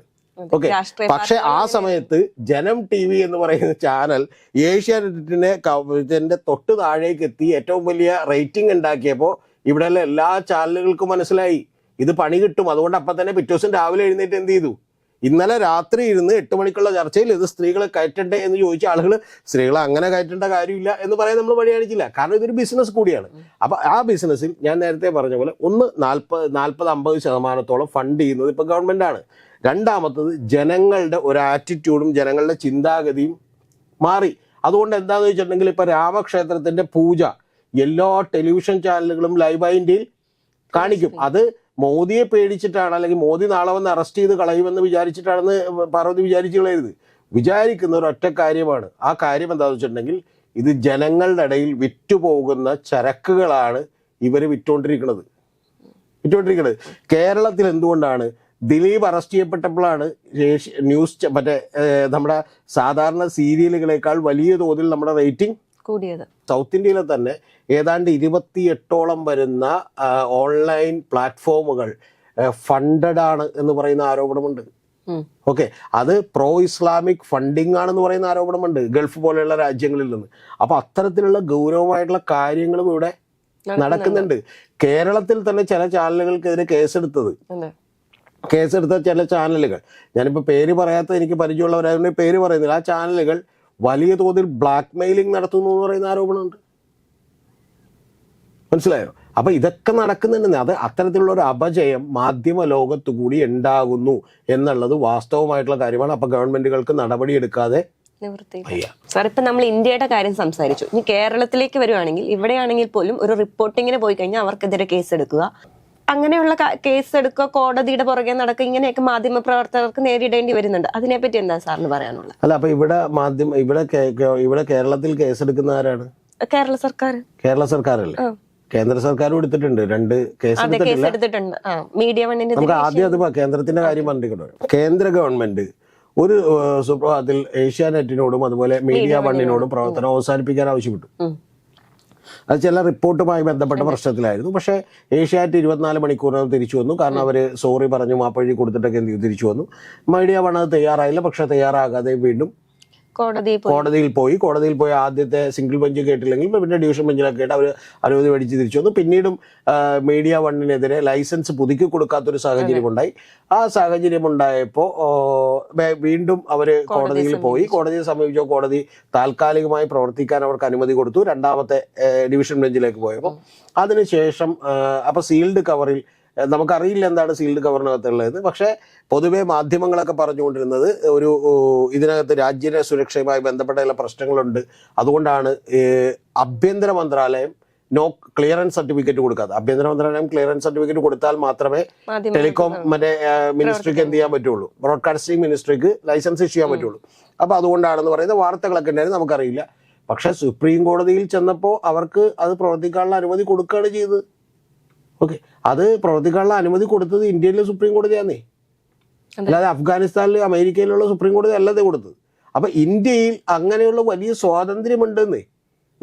ഓക്കെ പക്ഷെ ആ സമയത്ത് ജനം ടി വി എന്ന് പറയുന്ന ചാനൽ ഏഷ്യാനെറ്റിന്റെ ഇതിന്റെ തൊട്ട് താഴേക്ക് എത്തി ഏറ്റവും വലിയ റേറ്റിംഗ് ഉണ്ടാക്കിയപ്പോൾ ഇവിടെയുള്ള എല്ലാ ചാനലുകൾക്കും മനസ്സിലായി. ഇത് പണി കിട്ടും. അതുകൊണ്ട് അപ്പം തന്നെ പിറ്റേ ദിവസം രാവിലെ എഴുന്നേറ്റ് എന്ത് ചെയ്തു? ഇന്നലെ രാത്രി ഇരുന്ന് എട്ട് മണിക്കുള്ള ചർച്ചയിൽ ഇത് സ്ത്രീകളെ കയറ്റണ്ടേ എന്ന് ചോദിച്ച ആളുകൾ സ്ത്രീകളെ അങ്ങനെ കയറ്റേണ്ട കാര്യമില്ല എന്ന് പറയാൻ നമ്മൾ വഴിയടിച്ചില്ല കാരണം ഇതൊരു ബിസിനസ് കൂടിയാണ്. അപ്പൊ ആ ബിസിനസ്സിൽ ഞാൻ നേരത്തെ പറഞ്ഞ പോലെ ഒന്ന് നാൽപ്പത് നാൽപ്പത് അമ്പത് ശതമാനത്തോളം ഫണ്ട് ചെയ്യുന്നത് ഇപ്പൊ ഗവൺമെന്റ് ആണ്. രണ്ടാമത്തത് ജനങ്ങളുടെ ഒരു ആറ്റിറ്റ്യൂഡും ജനങ്ങളുടെ ചിന്താഗതിയും മാറി. അതുകൊണ്ട് എന്താന്ന് വെച്ചിട്ടുണ്ടെങ്കിൽ ഇപ്പൊ രാമക്ഷേത്രത്തിന്റെ പൂജ എല്ലാ ടെലിവിഷൻ ചാനലുകളും ലൈവ് ഇന്ത്യയിൽ കാണിക്കും. അത് മോദിയെ പേടിച്ചിട്ടാണ് അല്ലെങ്കിൽ മോദി നാളെ വന്ന് അറസ്റ്റ് ചെയ്ത് കളയുമെന്ന് വിചാരിച്ചിട്ടാണെന്ന് പാർവതി വിചാരിച്ചു കളയരുത് വിചാരിക്കുന്ന ഒരു ഒറ്റ കാര്യമാണ്. ആ കാര്യം എന്താണെന്ന് വെച്ചിട്ടുണ്ടെങ്കിൽ ഇത് ജനങ്ങളുടെ ഇടയിൽ വിറ്റുപോകുന്ന ചരക്കുകളാണ് ഇവർ വിറ്റുകൊണ്ടിരിക്കുന്നത് വിറ്റുകൊണ്ടിരിക്കുന്നത് കേരളത്തിൽ എന്തുകൊണ്ടാണ്? ദിലീപ് അറസ്റ്റ് ചെയ്യപ്പെട്ടപ്പോഴാണ് ന്യൂസ് മറ്റേ നമ്മുടെ സാധാരണ സീരിയലുകളേക്കാൾ വലിയ തോതിൽ നമ്മുടെ റേറ്റിംഗ് കൂടിയത്. സൗത്ത് ഇന്ത്യയിലെ തന്നെ ഏതാണ്ട് ഇരുപത്തിയെട്ടോളം വരുന്ന ഓൺലൈൻ പ്ലാറ്റ്ഫോമുകൾ ഫണ്ടഡ് ആണ് എന്ന് പറയുന്ന ആരോപണമുണ്ട്. ഓക്കെ. അത് പ്രോ ഇസ്ലാമിക് ഫണ്ടിങ് ആണെന്ന് പറയുന്ന ആരോപണമുണ്ട് ഗൾഫ് പോലെയുള്ള രാജ്യങ്ങളിൽ നിന്ന്. അപ്പൊ അത്തരത്തിലുള്ള ഗൗരവമായിട്ടുള്ള കാര്യങ്ങളും ഇവിടെ നടക്കുന്നുണ്ട്. കേരളത്തിൽ തന്നെ ചില ചാനലുകൾക്കെതിരെ കേസെടുത്തത്. കേസെടുത്ത ചില ചാനലുകൾ. ഞാനിപ്പോൾ പേര് പറയാത്ത എനിക്ക് പരിചയമുള്ളവരായതുകൊണ്ട് പേര് പറയുന്നില്ല. ആ ചാനലുകൾ വലിയ തോതിൽ ബ്ലാക്ക് മെയിലിംഗ് നടത്തുന്നു എന്ന് പറയുന്ന ആരോപണമുണ്ട്. മനസ്സിലായോ? അപ്പൊ ഇതൊക്കെ നടക്കുന്നുണ്ടെന്ന് അത് അത്തരത്തിലുള്ള ഒരു അപജയം മാധ്യമ ലോകത്തു കൂടി ഉണ്ടാകുന്നു എന്നുള്ളത് വാസ്തവമായിട്ടുള്ള കാര്യമാണ്. അപ്പൊ ഗവൺമെന്റുകൾക്ക് നടപടി എടുക്കാതെ നിവൃത്തി വയ്യ. സാർ ഇപ്പൊ നമ്മൾ ഇന്ത്യയുടെ കാര്യം സംസാരിച്ചു. ഇനി കേരളത്തിലേക്ക് വരുവാണെങ്കിൽ ഇവിടെയാണെങ്കിൽ പോലും ഒരു റിപ്പോർട്ടിങ്ങിന് പോയി കഴിഞ്ഞാൽ അവർക്കെതിരെ കേസ് എടുക്കുക. അങ്ങനെയുള്ള കേസ് എടുക്കുക കോടതിയുടെ പുറകെ നടക്കുക ഇങ്ങനെയൊക്കെ മാധ്യമ പ്രവർത്തകർക്ക് നേരിടേണ്ടി വരുന്നുണ്ട്. അതിനെപ്പറ്റി എന്താ സാറിന് പറയാനുള്ളത്? അല്ല അപ്പൊ ഇവിടെ മാധ്യമ ഇവിടെ ഇവിടെ കേരളത്തിൽ കേസെടുക്കുന്ന ആരാണ്? കേരള സർക്കാർ. കേരള സർക്കാരല്ലേ? അല്ലേ കേന്ദ്ര സർക്കാരും എടുത്തിട്ടുണ്ട്. രണ്ട് കേസ് എടുത്തിട്ടുണ്ട്. മീഡിയ നമുക്ക് ആദ്യം അത് കേന്ദ്രത്തിന്റെ കാര്യം പറഞ്ഞിട്ട് കേന്ദ്ര ഗവൺമെന്റ് ഒരു സുപ്രഭാതത്തിൽ ഏഷ്യാനെറ്റിനോടും അതുപോലെ മീഡിയ വണ്ണിനോടും. പ്രവർത്തനം അവസാനിപ്പിക്കാൻ ആവശ്യപ്പെട്ടു. അത് ചില റിപ്പോർട്ടുമായി ബന്ധപ്പെട്ട പ്രശ്നത്തിലായിരുന്നു. പക്ഷേ ഏഷ്യാറ്റ് ഇരുപത്തിനാല് മണിക്കൂറിനകം തിരിച്ചു വന്നു. കാരണം അവർ സോറി പറഞ്ഞു മാപ്പഴി കൊടുത്തിട്ടൊക്കെ എന്ത് ചെയ്തു? തിരിച്ചു വന്നു. മീഡിയ വൺ അത് തയ്യാറായില്ല. പക്ഷേ തയ്യാറാകാതെ വീണ്ടും കോടതിയിൽ പോയി. കോടതിയിൽ പോയി. ആദ്യത്തെ സിംഗിൾ ബെഞ്ച് കേട്ടില്ലെങ്കിൽ പിന്നെ ഡിവിഷൻ ബെഞ്ചിലൊക്കെ കേട്ട് അവർ അനുമതി മേടിച്ച് തിരിച്ചു വന്നു. പിന്നീടും മീഡിയ വണ്ണിനെതിരെ ലൈസൻസ് പുതുക്കി കൊടുക്കാത്തൊരു സാഹചര്യം ഉണ്ടായി. ആ സാഹചര്യം ഉണ്ടായപ്പോൾ വീണ്ടും അവർ കോടതിയിൽ പോയി. കോടതിയെ സമീപിച്ചോ കോടതി താൽക്കാലികമായി പ്രവർത്തിക്കാൻ അവർക്ക് അനുമതി കൊടുത്തു. രണ്ടാമത്തെ ഡിവിഷൻ ബെഞ്ചിലേക്ക് പോയപ്പോൾ അതിനുശേഷം അപ്പോൾ അപ്പൊ സീൽഡ് കവറിൽ നമുക്കറിയില്ല എന്താണ് സീൽഡ് കവറിനകത്തുള്ളത് പക്ഷേ പൊതുവെ മാധ്യമങ്ങളൊക്കെ പറഞ്ഞുകൊണ്ടിരുന്നത് ഒരു ഇതിനകത്ത് രാജ്യ സുരക്ഷയുമായി ബന്ധപ്പെട്ട ചില പ്രശ്നങ്ങളുണ്ട്. അതുകൊണ്ടാണ് ആഭ്യന്തര മന്ത്രാലയം നോ ക്ലിയറൻസ് സർട്ടിഫിക്കറ്റ് കൊടുക്കാതെ ആഭ്യന്തര മന്ത്രാലയം ക്ലിയറൻസ് സർട്ടിഫിക്കറ്റ് കൊടുത്താൽ മാത്രമേ ടെലികോം മറ്റേ മിനിസ്ട്രിക്ക് എന്ത് ചെയ്യാൻ പറ്റുള്ളൂ? ബ്രോഡ്കാസ്റ്റിംഗ് മിനിസ്ട്രിക്ക് ലൈസൻസ് ഇഷ്യൂ ചെയ്യാൻ പറ്റുള്ളൂ. അപ്പോൾ അതുകൊണ്ടാണെന്ന് പറയുന്നത് വാർത്തകളൊക്കെ ഉണ്ടായിരുന്നു. നമുക്കറിയില്ല. പക്ഷേ സുപ്രീം കോടതിയിൽ ചെന്നപ്പോൾ അവർക്ക് അത് പ്രവർത്തിക്കാനുള്ള അനുമതി കൊടുക്കുകയാണ് ചെയ്തത്. ഓക്കെ. അത് പ്രവർത്തിക്കാനുള്ള അനുമതി കൊടുത്തത് ഇന്ത്യയിലെ സുപ്രീം കോടതിയാന്നേ. അല്ലാതെ അഫ്ഗാനിസ്ഥാനിൽ അമേരിക്കയിലുള്ള സുപ്രീം കോടതി അല്ലാതെ കൊടുത്തത്. അപ്പൊ ഇന്ത്യയിൽ അങ്ങനെയുള്ള വലിയ സ്വാതന്ത്ര്യമുണ്ടെന്ന്.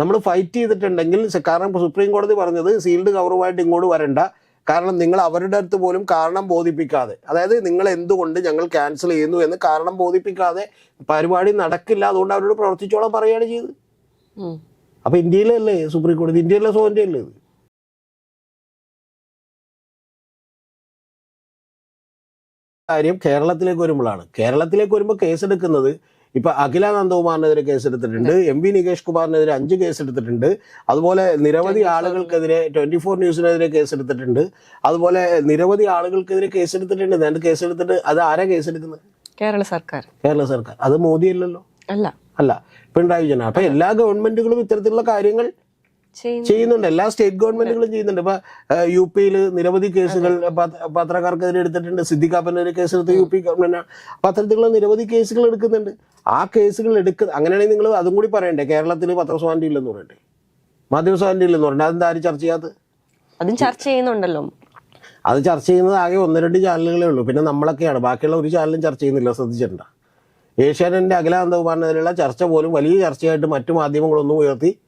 നമ്മൾ ഫൈറ്റ് ചെയ്തിട്ടുണ്ടെങ്കിൽ കാരണം സുപ്രീം കോടതി പറഞ്ഞത് സീൽഡ് കവറുമായിട്ട് ഇങ്ങോട്ട് വരണ്ട. കാരണം നിങ്ങൾ അവരുടെ അടുത്ത് പോലും കാരണം ബോധിപ്പിക്കാതെ. അതായത് നിങ്ങൾ എന്തുകൊണ്ട് ഞങ്ങൾ ക്യാൻസൽ ചെയ്യുന്നു എന്ന് കാരണം ബോധിപ്പിക്കാതെ പരിപാടി നടക്കില്ല. അതുകൊണ്ട് അവരോട് പ്രവർത്തിച്ചോളം പറയുകയാണ് ചെയ്തത്. അപ്പൊ ഇന്ത്യയിലല്ലേ സുപ്രീം കോടതി? ഇന്ത്യയിലെ സ്വാതന്ത്ര്യമല്ലേ ഇത്? കാര്യം കേരളത്തിലേക്ക് വരുമ്പോഴാണ്. കേരളത്തിലേക്ക് വരുമ്പോൾ കേസെടുക്കുന്നത് ഇപ്പൊ അഖില നന്ദകുമാറിനെതിരെ കേസെടുത്തിട്ടുണ്ട് എം വി നികേഷ് കുമാറിനെതിരെ അഞ്ച് കേസെടുത്തിട്ടുണ്ട്. അതുപോലെ നിരവധി ആളുകൾക്കെതിരെ ട്വന്റി ഫോർ ന്യൂസിനെതിരെ കേസെടുത്തിട്ടുണ്ട്. അതുപോലെ നിരവധി ആളുകൾക്കെതിരെ കേസെടുത്തിട്ടുണ്ട്. ഞാൻ കേസെടുത്തിട്ട് അത് ആരാ കേസെടുക്കുന്നത്? കേരള സർക്കാർ. കേരള സർക്കാർ. അത് മോദി അല്ലല്ലോ അല്ല. അല്ല. പിണറായി വിജയനാണ്. അപ്പൊ എല്ലാ ഗവൺമെന്റുകളും ഇത്തരത്തിലുള്ള കാര്യങ്ങൾ ചെയ്യുന്നുണ്ട്. എല്ലാ സ്റ്റേറ്റ് ഗവൺമെന്റുകളും ചെയ്യുന്നുണ്ട്. ഇപ്പൊ യു പിയിൽ നിരവധി കേസുകൾ പത്ര- പത്രക്കാർക്കെതിരെ എടുത്തിട്ടുണ്ട്. സിദ്ദിഖാപ്പനെതിരെ കേസെടുത്ത് യു പി ഗവൺമെന്റ് അപ്പൊ അത്തരത്തിലുള്ള നിരവധി കേസുകൾ എടുക്കുന്നുണ്ട്. ആ കേസുകൾ എടുക്കുന്ന അങ്ങനെയാണെങ്കിൽ നിങ്ങൾ അതും കൂടി പറയണ്ടേ? കേരളത്തിൽ പത്രസ്വാതന്ത്ര്യം ഇല്ലെന്ന് പറയണ്ടേ? മാധ്യമ സ്വാതന്ത്ര്യം ഇല്ലെന്ന് പറയണ്ടേ? അതെന്താ ആരും ചർച്ച ചെയ്യാത്തത്? അതും ചർച്ച ചെയ്യുന്നുണ്ടല്ലോ. അത് ചർച്ച ചെയ്യുന്നത് ആകെ ഒന്ന് രണ്ട് ചാനലുകളേ ഉള്ളൂ. പിന്നെ നമ്മളൊക്കെയാണ്. ബാക്കിയുള്ള ഒരു ചാനലും ചർച്ച ചെയ്യുന്നില്ല. ശ്രദ്ധിച്ചിട്ടുണ്ടോ? ഏഷ്യാനെറ്റിന്റെ അഖില അന്തകുമാറിനെതിരെയുള്ള ചർച്ച പോലും വലിയ ചർച്ചയായിട്ട് മറ്റു മാധ്യമങ്ങളൊന്നും ഉയർത്തി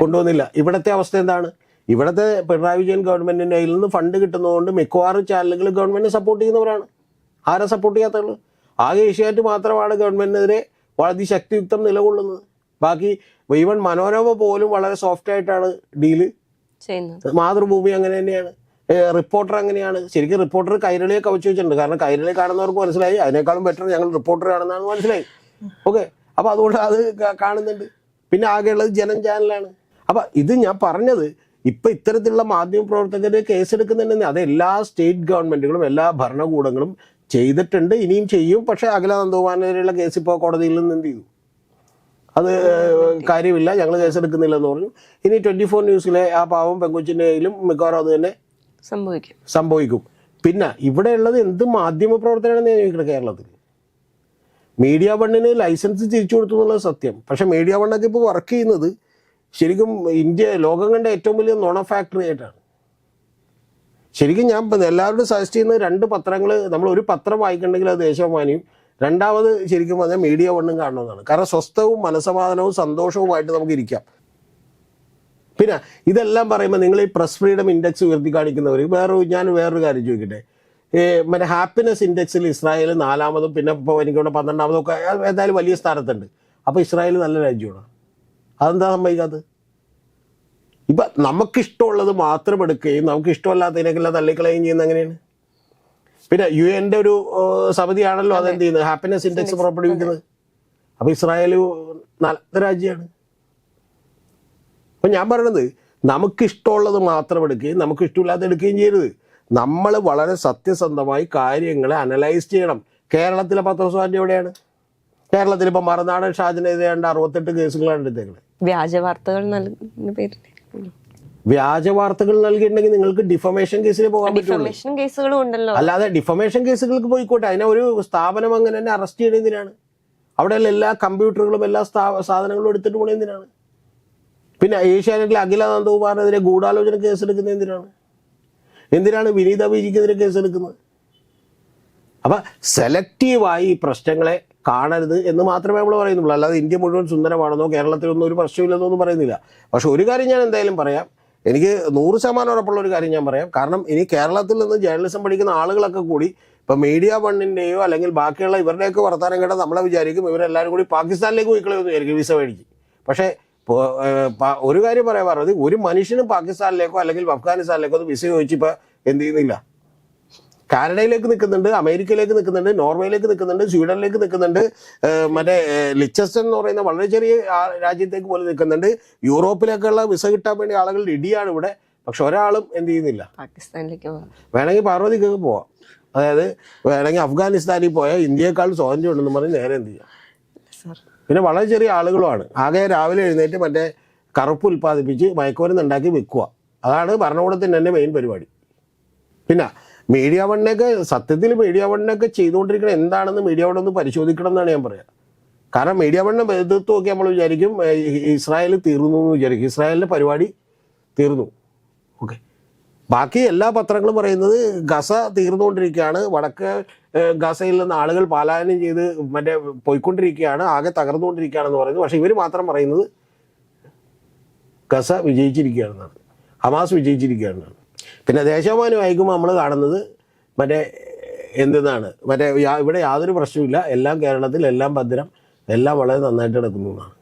കൊണ്ടുവന്നില്ല. ഇവിടത്തെ അവസ്ഥ എന്താണ്? ഇവിടത്തെ പിണറായി വിജയൻ ഗവൺമെന്റിന്റെ കയ്യിൽ നിന്ന് ഫണ്ട് കിട്ടുന്നതുകൊണ്ട് മിക്കവാറും ചാനലുകൾ ഗവൺമെന്റ് സപ്പോർട്ട് ചെയ്യുന്നവരാണ്. ആരെ സപ്പോർട്ട് ചെയ്യാത്തുള്ളൂ ആകെ ഏഷ്യാനെറ്റ് മാത്രമാണ് ഗവൺമെന്റിനെതിരെ വളരെ ശക്തിയുക്തം നിലകൊള്ളുന്നത്. ബാക്കി ഈവൻ മനോരമ പോലും വളരെ സോഫ്റ്റ് ആയിട്ടാണ് ഡീൽ. മാതൃഭൂമി അങ്ങനെ തന്നെയാണ്. റിപ്പോർട്ടർ അങ്ങനെയാണ്. ശരിക്കും റിപ്പോർട്ടർ കൈരളിയെ കവച്ചു വെച്ചിട്ടുണ്ട്. കാരണം കൈരളി കാണുന്നവർക്ക് മനസ്സിലായി. അതിനേക്കാളും ബെറ്റർ ഞങ്ങൾ റിപ്പോർട്ടർ കാണുന്നതാണ് മനസ്സിലായി. ഓക്കെ അപ്പൊ അതുകൊണ്ട് അത് കാണുന്നുണ്ട്. പിന്നെ ആകെയുള്ളത് ജനം ചാനലാണ് അപ്പൊ ഇത് ഞാൻ പറഞ്ഞത് ഇപ്പൊ ഇത്തരത്തിലുള്ള മാധ്യമ പ്രവർത്തകരെ കേസെടുക്കുന്നുണ്ടെന്ന് അത് എല്ലാ സ്റ്റേറ്റ് ഗവൺമെന്റുകളും എല്ലാ ഭരണകൂടങ്ങളും ചെയ്തിട്ടുണ്ട് ഇനിയും ചെയ്യും. പക്ഷേ അഖില നന്ദോപാനെതിരെയുള്ള കേസ് ഇപ്പോൾ കോടതിയിൽ നിന്ന് എന്ത് ചെയ്തു? അത് കാര്യമില്ല. ഞങ്ങൾ കേസെടുക്കുന്നില്ല എന്ന് പറഞ്ഞു. ഇനി ട്വന്റി ഫോർ ന്യൂസിലെ ആ പാവം പെങ്കൊച്ചിന്റെ കയ്യിലും മിക്കവാറും അത് തന്നെ സംഭവിക്കും. സംഭവിക്കും. പിന്നെ ഇവിടെ ഉള്ളത് എന്ത് മാധ്യമ പ്രവർത്തനമാണെന്ന് ഞാൻ ചോദിക്കുന്നത് കേരളത്തിൽ മീഡിയ വണ്ണിന് ലൈസൻസ് തിരിച്ചു കൊടുത്തു എന്നുള്ളത് സത്യം. പക്ഷേ മീഡിയ വണ്ണൊക്കെ ഇപ്പോൾ വർക്ക് ചെയ്യുന്നത് ശരിക്കും ഇന്ത്യ ലോകം കണ്ട ഏറ്റവും വലിയ നുണ ഫാക്ടറി ആയിട്ടാണ്. ശരിക്കും ഞാൻ എല്ലാവരോടും സജസ്റ്റ് ചെയ്യുന്നത് രണ്ട് പത്രങ്ങൾ നമ്മൾ ഒരു പത്രം വായിക്കണമെങ്കിൽ അത് ദേശാഭിമാനിയും രണ്ടാമത് ശരിക്കും പറഞ്ഞാൽ മീഡിയ വണ്ണും കാണണമെന്നാണ്. കാരണം സ്വസ്ഥവും മനസമാധാനവും സന്തോഷവുമായിട്ട് നമുക്ക് ഇരിക്കാം. പിന്നെ ഇതെല്ലാം പറയുമ്പോൾ നിങ്ങൾ ഈ പ്രസ് ഫ്രീഡം ഇൻഡെക്സ് ഉയർത്തി കാണിക്കുന്നവർ വേറെ ഞാൻ വേറൊരു കാര്യം ചോദിക്കട്ടെ. മറ്റേ ഹാപ്പിനെസ് ഇൻഡെക്സിൽ ഇസ്രായേൽ നാലാമതും പിന്നെ ഇപ്പോൾ എനിക്കിവിടെ പന്ത്രണ്ടാമതും ഒക്കെ ഏതായാലും വലിയ സ്ഥാനത്തുണ്ട്. അപ്പോൾ ഇസ്രായേൽ നല്ല രാജ്യമാണ്. അതെന്താ സംഭവിക്കാത്തത് ഇപ്പം നമുക്കിഷ്ടമുള്ളത് മാത്രം എടുക്കുകയും നമുക്ക് ഇഷ്ടമല്ലാത്തതിനേക്കെല്ലാം തള്ളിക്കളയുകയും ചെയ്യുന്ന എങ്ങനെയാണ്? പിന്നെ യു എന്റെ ഒരു സമിതിയാണല്ലോ അതെന്ത് ചെയ്യുന്നത്? ഹാപ്പിനെസ് ഇൻഡെക്സ് പുറപ്പെടുവിക്കുന്നത്. അപ്പോൾ ഇസ്രായേൽ നല്ല രാജ്യമാണ്. അപ്പം ഞാൻ പറയണത് നമുക്കിഷ്ടമുള്ളത് മാത്രം എടുക്കുകയും നമുക്ക് ഇഷ്ടമില്ലാത്ത എടുക്കുകയും ചെയ്യരുത്. നമ്മൾ വളരെ സത്യസന്ധമായി കാര്യങ്ങളെ അനലൈസ് ചെയ്യണം. കേരളത്തിലെ പത്രസ്വാതന്ത്ര്യം എവിടെയാണ്? കേരളത്തിൽ ഇപ്പം മറുനാടൻ ഷാജിനെതിരെ രണ്ട് അറുപത്തെട്ട് കേസുകളാണ് എടുത്തേക്കുന്നത് വ്യാജ വാർത്തകൾ വ്യാജ വാർത്തകൾ നൽകിയിട്ടുണ്ടെങ്കിൽ നിങ്ങൾക്ക് ഡിഫമേഷൻ കേസിൽ പോകാൻ പറ്റുള്ളൂ. അല്ലാതെ ഡിഫമേഷൻ കേസുകൾക്ക് പോയിക്കോട്ടെ അതിനെ ഒരു സ്ഥാപനം അങ്ങനെ തന്നെ അറസ്റ്റ് ചെയ്യണതിനാണ് അവിടെ എല്ലാ കമ്പ്യൂട്ടറുകളും എല്ലാ സാധനങ്ങളും എടുത്തിട്ട് പോണെന്തിനാണ് പിന്നെ ഏഷ്യാനെറ്റിൽ അഖില നന്ദകുമാറിനെതിരെ ഗൂഢാലോചന കേസെടുക്കുന്നത് എന്തിനാണ്? എന്തിനാണ് വിനീത വിജിക്കെതിരെ കേസെടുക്കുന്നത്? അപ്പം സെലക്റ്റീവായി ഈ പ്രശ്നങ്ങളെ കാണരുത് എന്ന് മാത്രമേ നമ്മൾ പറയുന്നുള്ളൂ. അല്ലാതെ ഇന്ത്യ മുഴുവൻ സുന്ദരമാണെന്നോ കേരളത്തിലൊന്നും ഒരു പ്രശ്നമില്ലെന്നോ ഒന്നും പറയുന്നില്ല. പക്ഷെ ഒരു കാര്യം ഞാൻ എന്തായാലും പറയാം. എനിക്ക് നൂറ് ശതമാനം ഉറപ്പുള്ള ഒരു കാര്യം ഞാൻ പറയാം. കാരണം ഇനി കേരളത്തിൽ നിന്ന് ജേർണലിസം പഠിക്കുന്ന ആളുകളൊക്കെ കൂടി ഇപ്പം മീഡിയ വണ്ണിന്റെയോ അല്ലെങ്കിൽ ബാക്കിയുള്ള ഇവരുടെയൊക്കെ വർത്താനം കേട്ടാൽ നമ്മളെ വിചാരിക്കും ഇവരെല്ലാവരും കൂടി പാകിസ്ഥാനിലേക്ക് പോയിക്കളയെന്ന് വിചാരിക്കും വിസ മേടിക്കും പക്ഷേ ഒരു കാര്യം പറയാൻ പറഞ്ഞത് ഒരു മനുഷ്യനും പാകിസ്ഥാനിലേക്കോ അല്ലെങ്കിൽ അഫ്ഗാനിസ്ഥാനിലേക്കോ ഒന്നും വിസ ചോദിച്ചിപ്പോൾ എന്ത് ചെയ്യുന്നില്ല. കാനഡയിലേക്ക് നിൽക്കുന്നുണ്ട് അമേരിക്കയിലേക്ക് നിൽക്കുന്നുണ്ട് നോർവേയിലേക്ക് നിൽക്കുന്നുണ്ട് സ്വീഡനിലേക്ക് നിൽക്കുന്നുണ്ട് മറ്റേ ഏഹ് ലിച്ചസ്റ്റൺ എന്ന് പറയുന്ന വളരെ ചെറിയ രാജ്യത്തേക്ക് പോലും നിൽക്കുന്നുണ്ട്. യൂറോപ്പിലേക്കുള്ള വിസ കിട്ടാൻ വേണ്ടി ആളുകൾ ഇടിയാണ് ഇവിടെ. പക്ഷെ ഒരാളും എന്ത് ചെയ്യുന്നില്ല. പാകിസ്ഥാനിലേക്ക് പോകാം. വേണമെങ്കിൽ പാർവതിക്കൊക്കെ പോവാം. അതായത് വേണമെങ്കിൽ അഫ്ഗാനിസ്ഥാനിൽ പോയാൽ ഇന്ത്യയെക്കാൾ സ്വാതന്ത്ര്യം ഉണ്ടെന്ന് പറഞ്ഞ് നേരെ എന്ത് ചെയ്യാം. പിന്നെ വളരെ ചെറിയ ആളുകളുമാണ്. ആകെ രാവിലെ എഴുന്നേറ്റ് മറ്റേ കറുപ്പ് ഉൽപ്പാദിപ്പിച്ച് മയക്കുമരുന്ന് ഉണ്ടാക്കി വിൽക്കുക. അതാണ് ഭരണകൂടത്തിന്റെ തന്നെ മെയിൻ പരിപാടി. പിന്നെ മീഡിയ വണ്ണൊക്കെ സത്യത്തിൽ മീഡിയ വണ്ണൊക്കെ ചെയ്തുകൊണ്ടിരിക്കുന്നത് എന്താണെന്ന് മീഡിയ വണ്ണൊന്ന് പരിശോധിക്കണം എന്നാണ് ഞാൻ പറയുക കാരണം മീഡിയ വണ്ണം എതിർത്ത് നോക്കി നമ്മൾ വിചാരിക്കും ഇസ്രായേൽ തീർന്നു എന്ന് വിചാരിക്കും. ഇസ്രായേലിന്റെ പരിപാടി തീർന്നു. ഓക്കെ ബാക്കി എല്ലാ പത്രങ്ങളും പറയുന്നത് ഗസ തീർന്നുകൊണ്ടിരിക്കുകയാണ്. വടക്ക് ഗസയിൽ നിന്ന് ആളുകൾ പാലായനം ചെയ്ത് മറ്റേ പോയിക്കൊണ്ടിരിക്കുകയാണ്. ആകെ തകർന്നുകൊണ്ടിരിക്കുകയാണെന്ന് പറയുന്നു. പക്ഷേ ഇവർ മാത്രം പറയുന്നത് ഗസ വിജയിച്ചിരിക്കുകയാണെന്നാണ്. ഹമാസ് വിജയിച്ചിരിക്കുകയാണെന്നാണ്. പിന്നെ ദേശാഭിമാനി നമ്മൾ കാണുന്നത് മറ്റേ എന്തെന്നാണ്? മറ്റേ ഇവിടെ യാതൊരു പ്രശ്നമില്ല എല്ലാം കേരളത്തിൽ എല്ലാം ഭദ്രം എല്ലാം വളരെ നന്നായിട്ട് നടക്കുന്നു എന്നാണ്.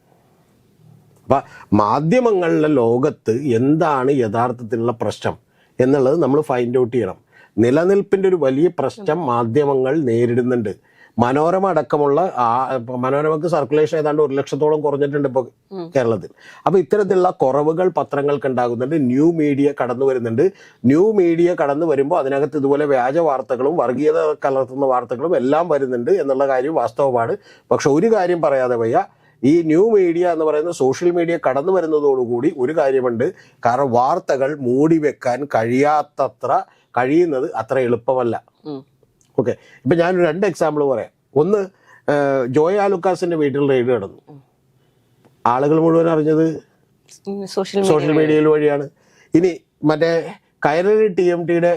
അപ്പം മാധ്യമങ്ങളുടെ ലോകത്ത് എന്താണ് യഥാർത്ഥത്തിലുള്ള പ്രശ്നം എന്നുള്ളത് നമ്മൾ ഫൈൻഡ് ഔട്ട് ചെയ്യണം. നിലനിൽപ്പിന്റെ ഒരു വലിയ പ്രശ്നം മാധ്യമങ്ങൾ നേരിടുന്നുണ്ട്. മനോരമ അടക്കമുള്ള ആ മനോരമക്ക് സർക്കുലേഷൻ ഏതാണ്ട് ഒരു ലക്ഷത്തോളം കുറഞ്ഞിട്ടുണ്ട് ഇപ്പോൾ കേരളത്തിൽ. അപ്പൊ ഇത്തരത്തിലുള്ള കുറവുകൾ പത്രങ്ങൾക്ക് ഉണ്ടാകുന്നുണ്ട്. ന്യൂ മീഡിയ കടന്നു വരുന്നുണ്ട്. ന്യൂ മീഡിയ കടന്നു വരുമ്പോൾ അതിനകത്ത് ഇതുപോലെ വ്യാജ വാർത്തകളും വർഗീയത കലർത്തുന്ന വാർത്തകളും എല്ലാം വരുന്നുണ്ട് എന്നുള്ള കാര്യം വാസ്തവമാണ്. പക്ഷെ ഒരു കാര്യം പറയാതെ വയ്യ. ഈ ന്യൂ മീഡിയ എന്ന് പറയുന്ന സോഷ്യൽ മീഡിയ കടന്നു വരുന്നതോടുകൂടി ഒരു കാര്യമുണ്ട്. കാരണം വാർത്തകൾ മൂടി വെക്കാൻ കഴിയാത്തത്ര കഴിയുന്നത് അത്ര എളുപ്പമല്ല. ഓക്കെ ഇപ്പം ഞാൻ രണ്ട് എക്സാമ്പിൾ പറയാം. ഒന്ന് ജോയ ആലുക്കാസിന്റെ വീട്ടിൽ റെയ്ഡ് നടന്നു. ആളുകൾ മുഴുവൻ അറിഞ്ഞത് സോഷ്യൽ സോഷ്യൽ മീഡിയയിൽ വഴിയാണ്. ഇനി മറ്റേ കയറി ടി എം ടിയുടെ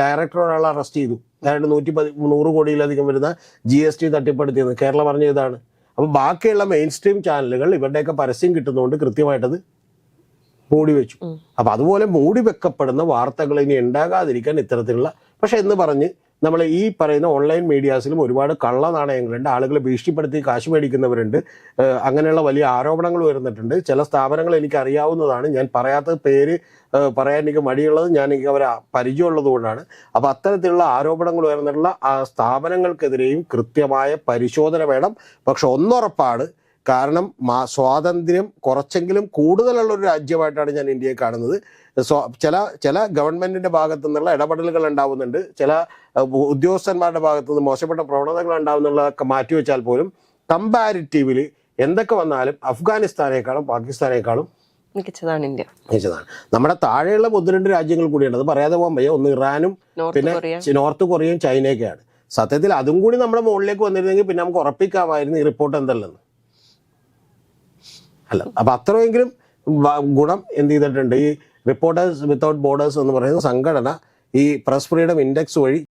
ഡയറക്ടർ ഒരാളെ അറസ്റ്റ് ചെയ്തു. അതായത് നൂറ്റി പതി നൂറ് കോടിയിലധികം വരുന്ന ജി എസ് ടി തട്ടിപ്പെടുത്തിയത്. കേരളം പറഞ്ഞ ഇതാണ്. അപ്പം ബാക്കിയുള്ള മെയിൻ സ്ട്രീം ചാനലുകൾ ഇവരുടെയൊക്കെ പരസ്യം കിട്ടുന്നതുകൊണ്ട് കൃത്യമായിട്ടത് മൂടി വെച്ചു. അപ്പം അതുപോലെ മൂടി വെക്കപ്പെടുന്ന വാർത്തകൾ ഇനി ഉണ്ടാകാതിരിക്കാൻ ഇത്തരത്തിലുള്ള പക്ഷെ എന്ന് പറഞ്ഞ് നമ്മൾ ഈ പറയുന്ന ഓൺലൈൻ മീഡിയാസിലും ഒരുപാട് കള്ള നാണയങ്ങളുണ്ട് ആളുകളെ ഭീഷണിപ്പെടുത്തി കാശ് മേടിക്കുന്നവരുണ്ട്. അങ്ങനെയുള്ള വലിയ ആരോപണങ്ങൾ വരുന്നിട്ടുണ്ട് ചില സ്ഥാപനങ്ങൾ എനിക്ക് അറിയാവുന്നതാണ്. ഞാൻ പറയാത്ത പേര് പറയാൻ എനിക്ക് മടിയുള്ളത് ഞാൻ എനിക്ക് അവരെ പരിചയമുള്ളത് കൊണ്ടാണ്. അപ്പോൾ അത്തരത്തിലുള്ള ആരോപണങ്ങൾ വരുന്നിട്ടുള്ള ആ സ്ഥാപനങ്ങൾക്കെതിരെയും കൃത്യമായ പരിശോധന വേണം. പക്ഷെ ഒന്നുറപ്പാണ് കാരണം മാ സ്വാതന്ത്ര്യം കുറച്ചെങ്കിലും കൂടുതലുള്ള ഒരു രാജ്യമായിട്ടാണ് ഞാൻ ഇന്ത്യയെ കാണുന്നത്. സ്വ- ചില ചില ഗവൺമെന്റിന്റെ ഭാഗത്തു നിന്നുള്ള ഇടപെടലുകൾ ഉണ്ടാവുന്നുണ്ട്. ചില ഉദ്യോഗസ്ഥന്മാരുടെ ഭാഗത്തു നിന്ന് മോശപ്പെട്ട പ്രവണതകൾ ഉണ്ടാവുന്നുള്ളതൊക്കെ മാറ്റിവെച്ചാൽ പോലും കമ്പാരിറ്റീവിൽ എന്തൊക്കെ വന്നാലും അഫ്ഗാനിസ്ഥാനേക്കാളും പാകിസ്ഥാനേക്കാളും മികച്ചതാണ് ഇന്ത്യ. മികച്ചതാണ്. നമ്മുടെ താഴെയുള്ള ഒന്ന് രണ്ട് രാജ്യങ്ങൾ കൂടിയാണ് അത് പറയാതെ പോകാൻ വയ്യ. ഒന്ന് ഇറാനും പിന്നെ നോർത്ത് കൊറിയയും ചൈനയൊക്കെയാണ് സത്യത്തിൽ അതും കൂടി നമ്മുടെ മുകളിലേക്ക് വന്നിരുന്നെങ്കിൽ പിന്നെ നമുക്ക് ഉറപ്പിക്കാമായിരുന്നു ഈ റിപ്പോർട്ട് എന്തല്ലെന്ന്. അല്ല അപ്പൊ അത്രയെങ്കിലും ഗുണം എന്ത് ചെയ്തിട്ടുണ്ട്? ഈ റിപ്പോർട്ടേഴ്സ് വിത്തൗട്ട് ബോർഡേഴ്സ് എന്ന് പറയുന്ന സംഘടന ഈ പ്രസ് ഫ്രീഡം ഇൻഡെക്സ് വഴി